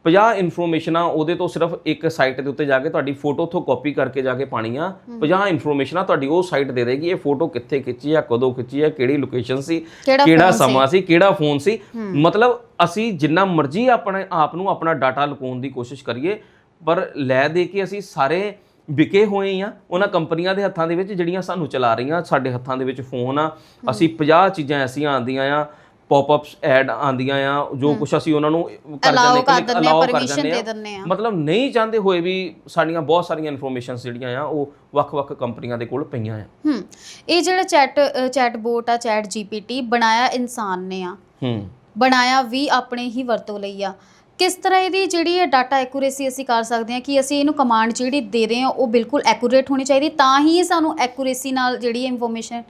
50 ਇਨਫੋਰਮੇਸ਼ਨਾਂ ਉਹਦੇ ਤੋਂ ਸਿਰਫ ਇੱਕ ਸਾਈਟ ਦੇ ਉੱਤੇ ਜਾ ਕੇ ਤੁਹਾਡੀ ਫੋਟੋ ਤੋਂ ਕਾਪੀ ਕਰਕੇ ਜਾ ਕੇ ਪਾਣੀਆਂ 50 ਇਨਫੋਰਮੇਸ਼ਨਾਂ ਤੁਹਾਡੀ ਉਹ ਸਾਈਟ ਦੇ ਦੇਗੀ ਇਹ ਫੋਟੋ ਕਿੱਥੇ ਖਿੱਚੀ ਆ ਕਦੋਂ ਖਿੱਚੀ ਆ ਕਿਹੜੀ ਲੋਕੇਸ਼ਨ ਸੀ ਕਿਹੜਾ? ਸਮਾਂ ਸੀ ਕਿਹੜਾ ਫੋਨ ਸੀ। ਮਤਲਬ ਅਸੀਂ ਜਿੰਨਾ ਮਰਜ਼ੀ ਆਪਣੇ ਆਪ ਨੂੰ ਆਪਣਾ ਡਾਟਾ ਲੁਕਾਉਣ ਦੀ ਕੋਸ਼ਿਸ਼ ਕਰੀਏ ਪਰ ਲੈ ਦੇ ਕੇ ਅਸੀਂ ਸਾਰੇ ਵਿਕੇ ਹੋਏ ਆ। ਉਹਨਾਂ ਕੰਪਨੀਆਂ ਦੇ ਹੱਥਾਂ ਦੇ ਵਿੱਚ ਜਿਹੜੀਆਂ ਸਾਨੂੰ ਚਲਾ ਰਹੀਆਂ ਸਾਡੇ ਹੱਥਾਂ ਦੇ ਵਿੱਚ ਫੋਨ ਆ। ਅਸੀਂ 50 ਚੀਜ਼ਾਂ ਐਸੀਆਂ ਆਉਂਦੀਆਂ ਆ ਪੌਪਅਪਸ ਐਡ ਆਉਂਦੀਆਂ ਆ ਜੋ ਕੁਝ ਅਸੀਂ ਉਹਨਾਂ ਨੂੰ ਕਰ Allow ਕਰ ਦਿੰਦੇ ਆ, permission ਜਾਂਦੇ ਦੇ ਦਿੰਦੇ ਆ। ਮਤਲਬ ਨਹੀਂ ਚਾਹੁੰਦੇ ਹੋਏ ਵੀ ਸਾਡੀਆਂ ਬਹੁਤ ਸਾਰੀਆਂ ਇਨਫੋਰਮੇਸ਼ਨਸ ਜਿਹੜੀਆਂ ਆ ਉਹ ਵੱਖ-ਵੱਖ ਕੰਪਨੀਆਂ ਦੇ ਕੋਲ ਪਈਆਂ ਆ। ਹੂੰ। ਇਹ ਜਿਹੜਾ ਚੈਟ ਚੈਟ ਬੋਟ ਆ ਚੈਟ ਜੀਪੀਟੀ ਬਣਾਇਆ ਇਨਸਾਨ ਨੇ ਆ। ਹੂੰ। ਬਣਾਇਆ ਵੀ ਆਪਣੇ ਹੀ ਵਰਤੋਂ ਲਈ ਆ। ਕਿਸ ਤਰ੍ਹਾਂ ਇਹਦੀ ਜਿਹੜੀ ਹੈ ਡਾਟਾ ਐਕੂਰੇਸੀ ਅਸੀਂ ਕਰ ਸਕਦੇ ਹਾਂ ਕਿ ਅਸੀਂ ਇਹਨੂੰ ਕਮਾਂਡ ਜਿਹੜੀ ਦੇ ਰਹੇ ਹਾਂ ਉਹ ਬਿਲਕੁਲ ਐਕੂਰੇਟ ਹੋਣੀ ਚਾਹੀਦੀ ਤਾਂ ਹੀ ਇਹ ਸਾਨੂੰ ਐਕੂਰੇਸੀ ਨਾਲ ਜਿਹੜੀ ਇਨਫੋਰਮੇਸ਼ਨ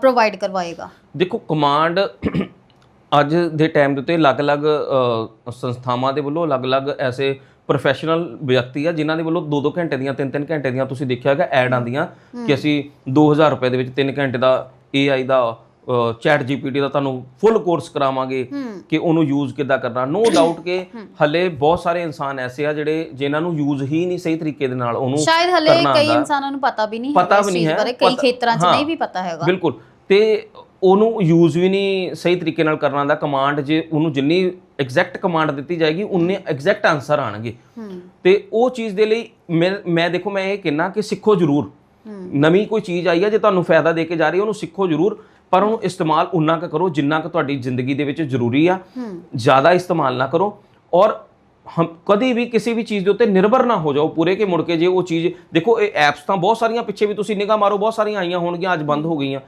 ਪ੍ਰੋਵਾਈਡ ਕਰਵਾਏਗਾ? ਦੇਖੋ ਕਮਾਂਡ ਅੱਜ ਦੇ ਟਾਈਮ ਦੇ ਉੱਤੇ ਅਲੱਗ-ਅਲੱਗ ਸੰਸਥਾਵਾਂ ਦੇ ਵੱਲੋਂ ਅਲੱਗ-ਅਲੱਗ ਐਸੇ ਪ੍ਰੋਫੈਸ਼ਨਲ ਵਿਅਕਤੀ ਆ ਜਿਨ੍ਹਾਂ ਦੇ ਵੱਲੋਂ 2-2 ਘੰਟੇ ਦੀਆਂ 3-3 ਘੰਟੇ ਦੀਆਂ ਤੁਸੀਂ ਦੇਖਿਆ ਹੋਵੇਗਾ ਐਡ ਆਂਦੀਆਂ ਕਿ ਅਸੀਂ 2000 ਰੁਪਏ ਦੇ ਵਿੱਚ 3 ਘੰਟੇ ਦਾ AI ਦਾ ਚੈਟ GPT ਦਾ ਤੁਹਾਨੂੰ ਫੁੱਲ ਕੋਰਸ ਕਰਾਵਾਂਗੇ ਕਿ ਉਹਨੂੰ ਯੂਜ਼ ਕਿੱਦਾਂ ਕਰਨਾ। ਨੋ ਡਾਊਟ ਕਿ ਹੱਲੇ ਬਹੁਤ ਸਾਰੇ ਇਨਸਾਨ ਐਸੇ ਆ ਜਿਹੜੇ ਜਿਨ੍ਹਾਂ ਨੂੰ ਯੂਜ਼ ਹੀ ਨਹੀਂ ਸਹੀ ਤਰੀਕੇ ਦੇ ਨਾਲ ਉਹਨੂੰ ਸ਼ਾਇਦ ਹਲੇ ਕਈ। ਇਨਸਾਨਾਂ ਨੂੰ ਪਤਾ ਵੀ ਨਹੀਂ ਪਤਾ ਹੈਗਾ ਵੀ ਨਹੀਂ ਹੈ, ਕਈ ਖੇਤਰਾਂ 'ਚ। ਨਹੀਂ ਵੀ ਪਤਾ ਹੈਗਾ। ਬਿਲਕੁਲ। ਤੇ ਉਹਨੂੰ ਯੂਜ਼ ਵੀ ਨਹੀਂ ਸਹੀ ਤਰੀਕੇ ਨਾਲ ਕਰਨਾ ਦਾ ਕਮਾਂਡ ਜੇ ਉਹਨੂੰ ਜਿੰਨੀ ਐਗਜ਼ੈਕਟ ਕਮਾਂਡ ਦਿੱਤੀ ਜਾਏਗੀ ਉਨੇ ਐਗਜ਼ੈਕਟ ਆਨਸਰ ਆਣਗੇ। ਤੇ ਉਹ ਚੀਜ਼ ਦੇ ਲਈ ਮੈਂ ਮੈਂ ਦੇਖੋ ਮੈਂ ਇਹ ਕਹਿਣਾ ਕਿ ਸਿੱਖੋ ਜ਼ਰੂਰ। ਨਵੀਂ ਕੋਈ ਚੀਜ਼ ਆਈ ਹੈ ਜੇ ਤੁਹਾਨੂੰ ਫਾਇਦਾ ਦੇ ਕੇ ਜਾ ਰਹੀ ਹੈ ਉਹਨੂੰ ਸਿੱਖੋ ਜ਼ਰੂਰ। ਪਰ ਉਹਨੂੰ ਇਸਤੇਮਾਲ ਉਨਾ ਕੁ ਕਰੋ ਜਿੰਨਾ ਕੁ ਤੁਹਾਡੀ ਜ਼ਿੰਦਗੀ ਦੇ ਵਿੱਚ ਜ਼ਰੂਰੀ ਆ। ਜ਼ਿਆਦਾ ਇਸਤੇਮਾਲ ਨਾ ਕਰੋ। ਔਰ ਹਮ ਕਦੀ ਵੀ ਕਿਸੇ ਵੀ ਚੀਜ਼ ਦੇ ਉੱਤੇ ਨਿਰਭਰ ਨਾ ਹੋ ਜਾਓ ਪੂਰੇ ਕੇ ਮੁੜ ਕੇ ਜੇ ਉਹ ਚੀਜ਼ ਦੇਖੋ ਇਹ ਐਪਸ ਤਾਂ ਬਹੁਤ ਸਾਰੀਆਂ ਪਿੱਛੇ ਵੀ ਤੁਸੀਂ ਨਿਗਾਹ ਮਾਰੋ ਬਹੁਤ ਸਾਰੀਆਂ ਆਈਆਂ ਹੋਣਗੀਆਂ ਅੱਜ ਬੰਦ ਹੋ ਗਈਆਂ।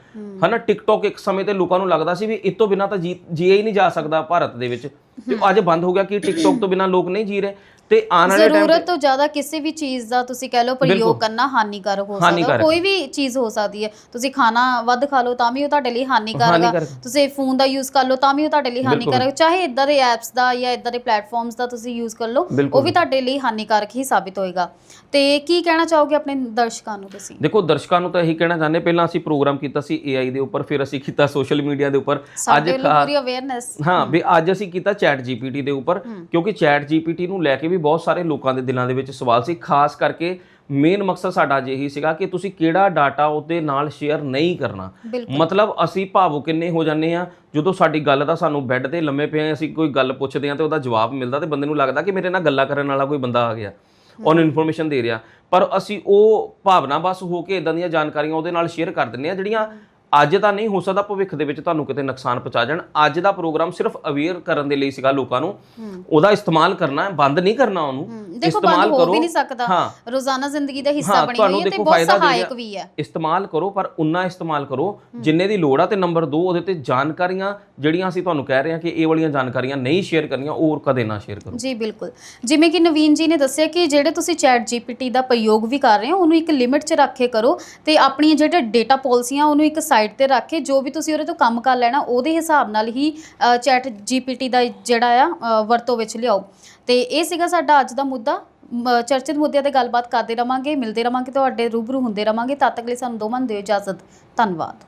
ਹਨਾ ਟਿਕਟੌਕ ਇੱਕ ਸਮੇਂ ਤੇ ਲੋਕਾਂ ਨੂੰ ਲੱਗਦਾ ਸੀ ਵੀ ਇਸ ਤੋਂ ਬਿਨਾ ਤਾਂ ਜੀ ਜੀਆ ਹੀ ਨਹੀਂ ਜਾ ਸਕਦਾ ਭਾਰਤ ਦੇ ਵਿੱਚ। ਤੇ ਅੱਜ ਬੰਦ ਹੋ ਗਿਆ ਕਿ ਟਿਕਟੌਕ ਤੋਂ ਬਿਨਾ ਲੋਕ ਨਹੀਂ ਜੀ ਰਹੇ। ਤੇ ਆਉਣ ਵਾਲੇ ਟਾਈਮ ਜ਼ਰੂਰਤ ਤੋਂ ਜ਼ਿਆਦਾ ਕਿਸੇ ਵੀ ਚੀਜ਼ ਦਾ ਤੁਸੀਂ ਕਹਿ ਲਓ ਪ੍ਰਯੋਗ ਕਰਨਾ ਹਾਨੀਕਾਰਕ ਹੋ ਸਕਦਾ। ਹਾਨੀਕਾਰਕ। ਕੋਈ ਵੀ ਚੀਜ਼ ਹੋ ਸਕਦੀ ਹੈ। ਤੁਸੀਂ ਖਾਣਾ ਵੱਧ ਖਾ ਲਓ ਤਾਂ ਵੀ ਉਹ ਤੁਹਾਡੇ ਲਈ ਹਾਨੀਕਾਰਕ ਆ। ਹਾਨੀਕਾਰਕ। ਤੁਸੀਂ ਫੋਨ ਦਾ ਯੂਜ਼ ਕਰ ਲਓ ਤਾਂ ਵੀ ਉਹ ਤੁਹਾਡੇ ਲਈ ਹਾਨੀਕਾਰਕ ਚਾਹੇ ਇਦਾਂ ਦੇ ਐਪਸ ਦਾ ਜਾਂ ਇਦਾਂ ਦੇ ਪਲੇਟਫਾਰਮਸ ਦਾ ਤੁਸੀਂ ਯੂਜ਼ ਕਰ ਲਓ ਬਿਲਕੁਲ। ਉਹ ਵੀ ਤੁਹਾਡੇ ਲਈ ਹਾਨੀਕਾਰਕ ਹੀ ਸਾਬਿਤ ਹੋਏਗਾ। ਤੇ ਕੀ ਕਹਿਣਾ ਚਾਹੋਗੇ ਆਪਣੇ ਦਰਸ਼ਕਾਂ ਨੂੰ ਤੁਸੀਂ? ਦੇਖੋ ਦਰਸ਼ਕਾਂ ਨੂੰ ਤਾਂ ਇਹੀ ਕਹਿਣਾ ਚਾਹੁੰਦੇ ਪਹਿਲਾਂ ਅਸੀਂ ਪ੍ਰੋਗਰਾਮ ਕੀਤਾ ਸੀ AI ਦੇ ਉੱਪਰ ਫਿਰ ਅਸੀਂ ਕੀਤਾ ਸੋਸ਼ਲ ਮੀਡੀਆ ਦੇ ਉੱਪਰ। ਪੂਰੀ ਅਵੇਅਰਨੈਸ ਹਾਂ ਵੀ ਅੱਜ ਅਸੀਂ ਕੀਤਾ ਚੈਟ GPT ਦੇ ਉੱਪਰ ਕਿਉਂਕਿ ਚੈਟ GPT ਨੂੰ ਲੈ ਕੇ ਵੀ ਬਹੁਤ ਸਾਰੇ ਲੋਕਾਂ ਦੇ ਦਿਲਾਂ ਦੇ ਵਿੱਚ ਸਵਾਲ ਸੀ ਖਾਸ ਕਰਕੇ ਮੇਨ ਮਕਸਦ ਸਾਡਾ ਅੱਜ ਇਹੀ ਸੀਗਾ ਕਿ ਤੁਸੀਂ ਕਿਹੜਾ ਡਾਟਾ ਉਹਦੇ ਨਾਲ ਸ਼ੇਅਰ ਨਹੀਂ ਕਰਨਾ। ਮਤਲਬ ਅਸੀਂ ਭਾਵੁਕ ਕਿੰਨੇ ਹੋ ਜਾਂਦੇ ਆ ਜਦੋਂ ਸਾਡੀ ਗੱਲ ਦਾ ਸਾਨੂੰ ਬੈੱਡ ਤੇ ਲੰਮੇ ਪਏ ਅਸੀਂ ਕੋਈ ਗੱਲ ਪੁੱਛਦੇ ਆ ਤੇ ਉਹਦਾ ਜਵਾਬ ਮਿਲਦਾ ਤੇ ਬੰਦੇ ਨੂੰ ਲੱਗਦਾ ਕਿ ਮੇਰੇ ਨਾਲ ਗੱਲਾਂ ਕਰਨ ਵਾਲਾ ਕੋਈ ਬੰਦਾ ਆ ਗਿਆ। ਉਹਨੂੰ ਇਨਫੋਰਮੇਸ਼ਨ ਦੇ ਰਿਹਾ। ਪਰ ਅਸੀਂ ਉਹ ਭਾਵਨਾ ਬਸ ਹੋ ਕੇ ਇਦਾਂ ਦੀਆਂ ਜਾਣਕਾਰੀਆਂ ਉਹਦੇ ਨਾਲ ਸ਼ੇਅਰ ਕਰ ਦਿੰਦੇ ਆ ਜਿਹੜੀਆਂ ਅੱਜ ਤਾਂ ਨਹੀਂ ਹੋ ਸਕਦਾ ਭਵਿੱਖ ਦੇ ਵਿੱਚ ਤੁਹਾਨੂੰ ਕਿਤੇ ਨੁਕਸਾਨ ਪਹੁੰਚਾ ਜਾਣ। ਅੱਜ ਦਾ ਪ੍ਰੋਗਰਾਮ ਸਿਰਫ ਅਵੇਅਰ ਕਰਨ ਦੇ ਲਈ ਸੀਗਾ ਲੋਕਾਂ ਨੂੰ। ਉਹਦਾ ਇਸਤੇਮਾਲ ਕਰਨਾ ਹੈ ਬੰਦ ਨਹੀਂ ਕਰਨਾ ਉਹਨੂੰ। ਬੰਦ ਹੋ ਵੀ ਨਹੀਂ ਸਕਦਾ। ਹਾਂ। ਰੋਜ਼ਾਨਾ ਜ਼ਿੰਦਗੀ ਦਾ ਹਿੱਸਾ ਬਣੀ ਹੋਈ ਹੈ ਤੇ ਬਹੁਤ ਸਹਾਇਕ। ਵੀ ਹੈ। ਇਸਤੇਮਾਲ ਕਰੋ ਪਰ ਉਨਾ ਇਸਤੇਮਾਲ ਕਰੋ ਜਿੰਨੇ ਦੀ ਲੋੜ ਆ ਤੇ ਨੰਬਰ 2 ਉਹਦੇ ਤੇ ਜਾਣਕਾਰੀਆਂ ਜਿਹੜੀਆਂ ਅਸੀਂ ਤੁਹਾਨੂੰ ਕਹਿ ਰਹੇ ਹਾਂ ਕਿ ਇਹ ਵਾਲੀਆਂ ਜਾਣਕਾਰੀਆਂ ਨਹੀਂ ਸ਼ੇਅਰ ਕਰਨੀਆਂ ਹੋਰ ਕਦੇ ਨਾ ਸ਼ੇਅਰ ਕਰੋ। ਜੀ ਬਿਲਕੁਲ। ਜਿਵੇਂ ਕਿ ਨਵੀਨ ਜੀ ਨੇ ਦੱਸਿਆ ਕਿ ਜਿਹੜੇ ਤੁਸੀਂ ਚੈਟ ਜੀਪੀਟੀ ਦਾ ਪ੍ਰਯੋਗ ਵੀ ਕਰ ਰਹੇ ਹੋ ਉਹਨੂੰ ਇੱਕ ਲਿਮਿਟ 'ਚ ਰੱਖ ਕੇ ਕਰੋ ਤੇ ਆਪਣੀਆਂ ਜਿਹੜੇ ਡੇਟਾ ਪਾਲਿਸੀਆਂ ਉਹਨੂੰ ਇੱਕ ਸਾਈਡ ਤੇ ਰੱਖ ਕੇ ਜੋ ਵੀ ਤੁਸੀਂ ਉਹਦੇ ਤੋਂ ਕੰਮ ਕਰ ਲੈਣਾ, ਉਹਦੇ ਹਿਸਾਬ ਨਾਲ ਹੀ ਚੈਟ ਜੀਪੀਟੀ ਦਾ ਜਿਹੜਾ ਆ ਵਰਤੋਂ ਵਿੱਚ ਲਿਆਓ। ਤੇ ਇਹ ਸੀਗਾ ਸਾਡਾ ਅੱਜ ਦਾ ਮੁੱਦਾ। ਚਰਚਿਤ ਮੁੱਦਿਆਂ ਤੇ ਗੱਲਬਾਤ ਕਰਦੇ ਰਵਾਂਗੇ, ਮਿਲਦੇ ਰਵਾਂਗੇ, ਤੁਹਾਡੇ ਰੂਬਰੂ ਹੁੰਦੇ ਰਵਾਂਗੇ। ਤਦ ਤੱਕ ਲਈ ਸਾਨੂੰ ਦੋਵਾਂ ਨੂੰ ਦਿਓ ਇਜਾਜ਼ਤ। ਧੰਨਵਾਦ।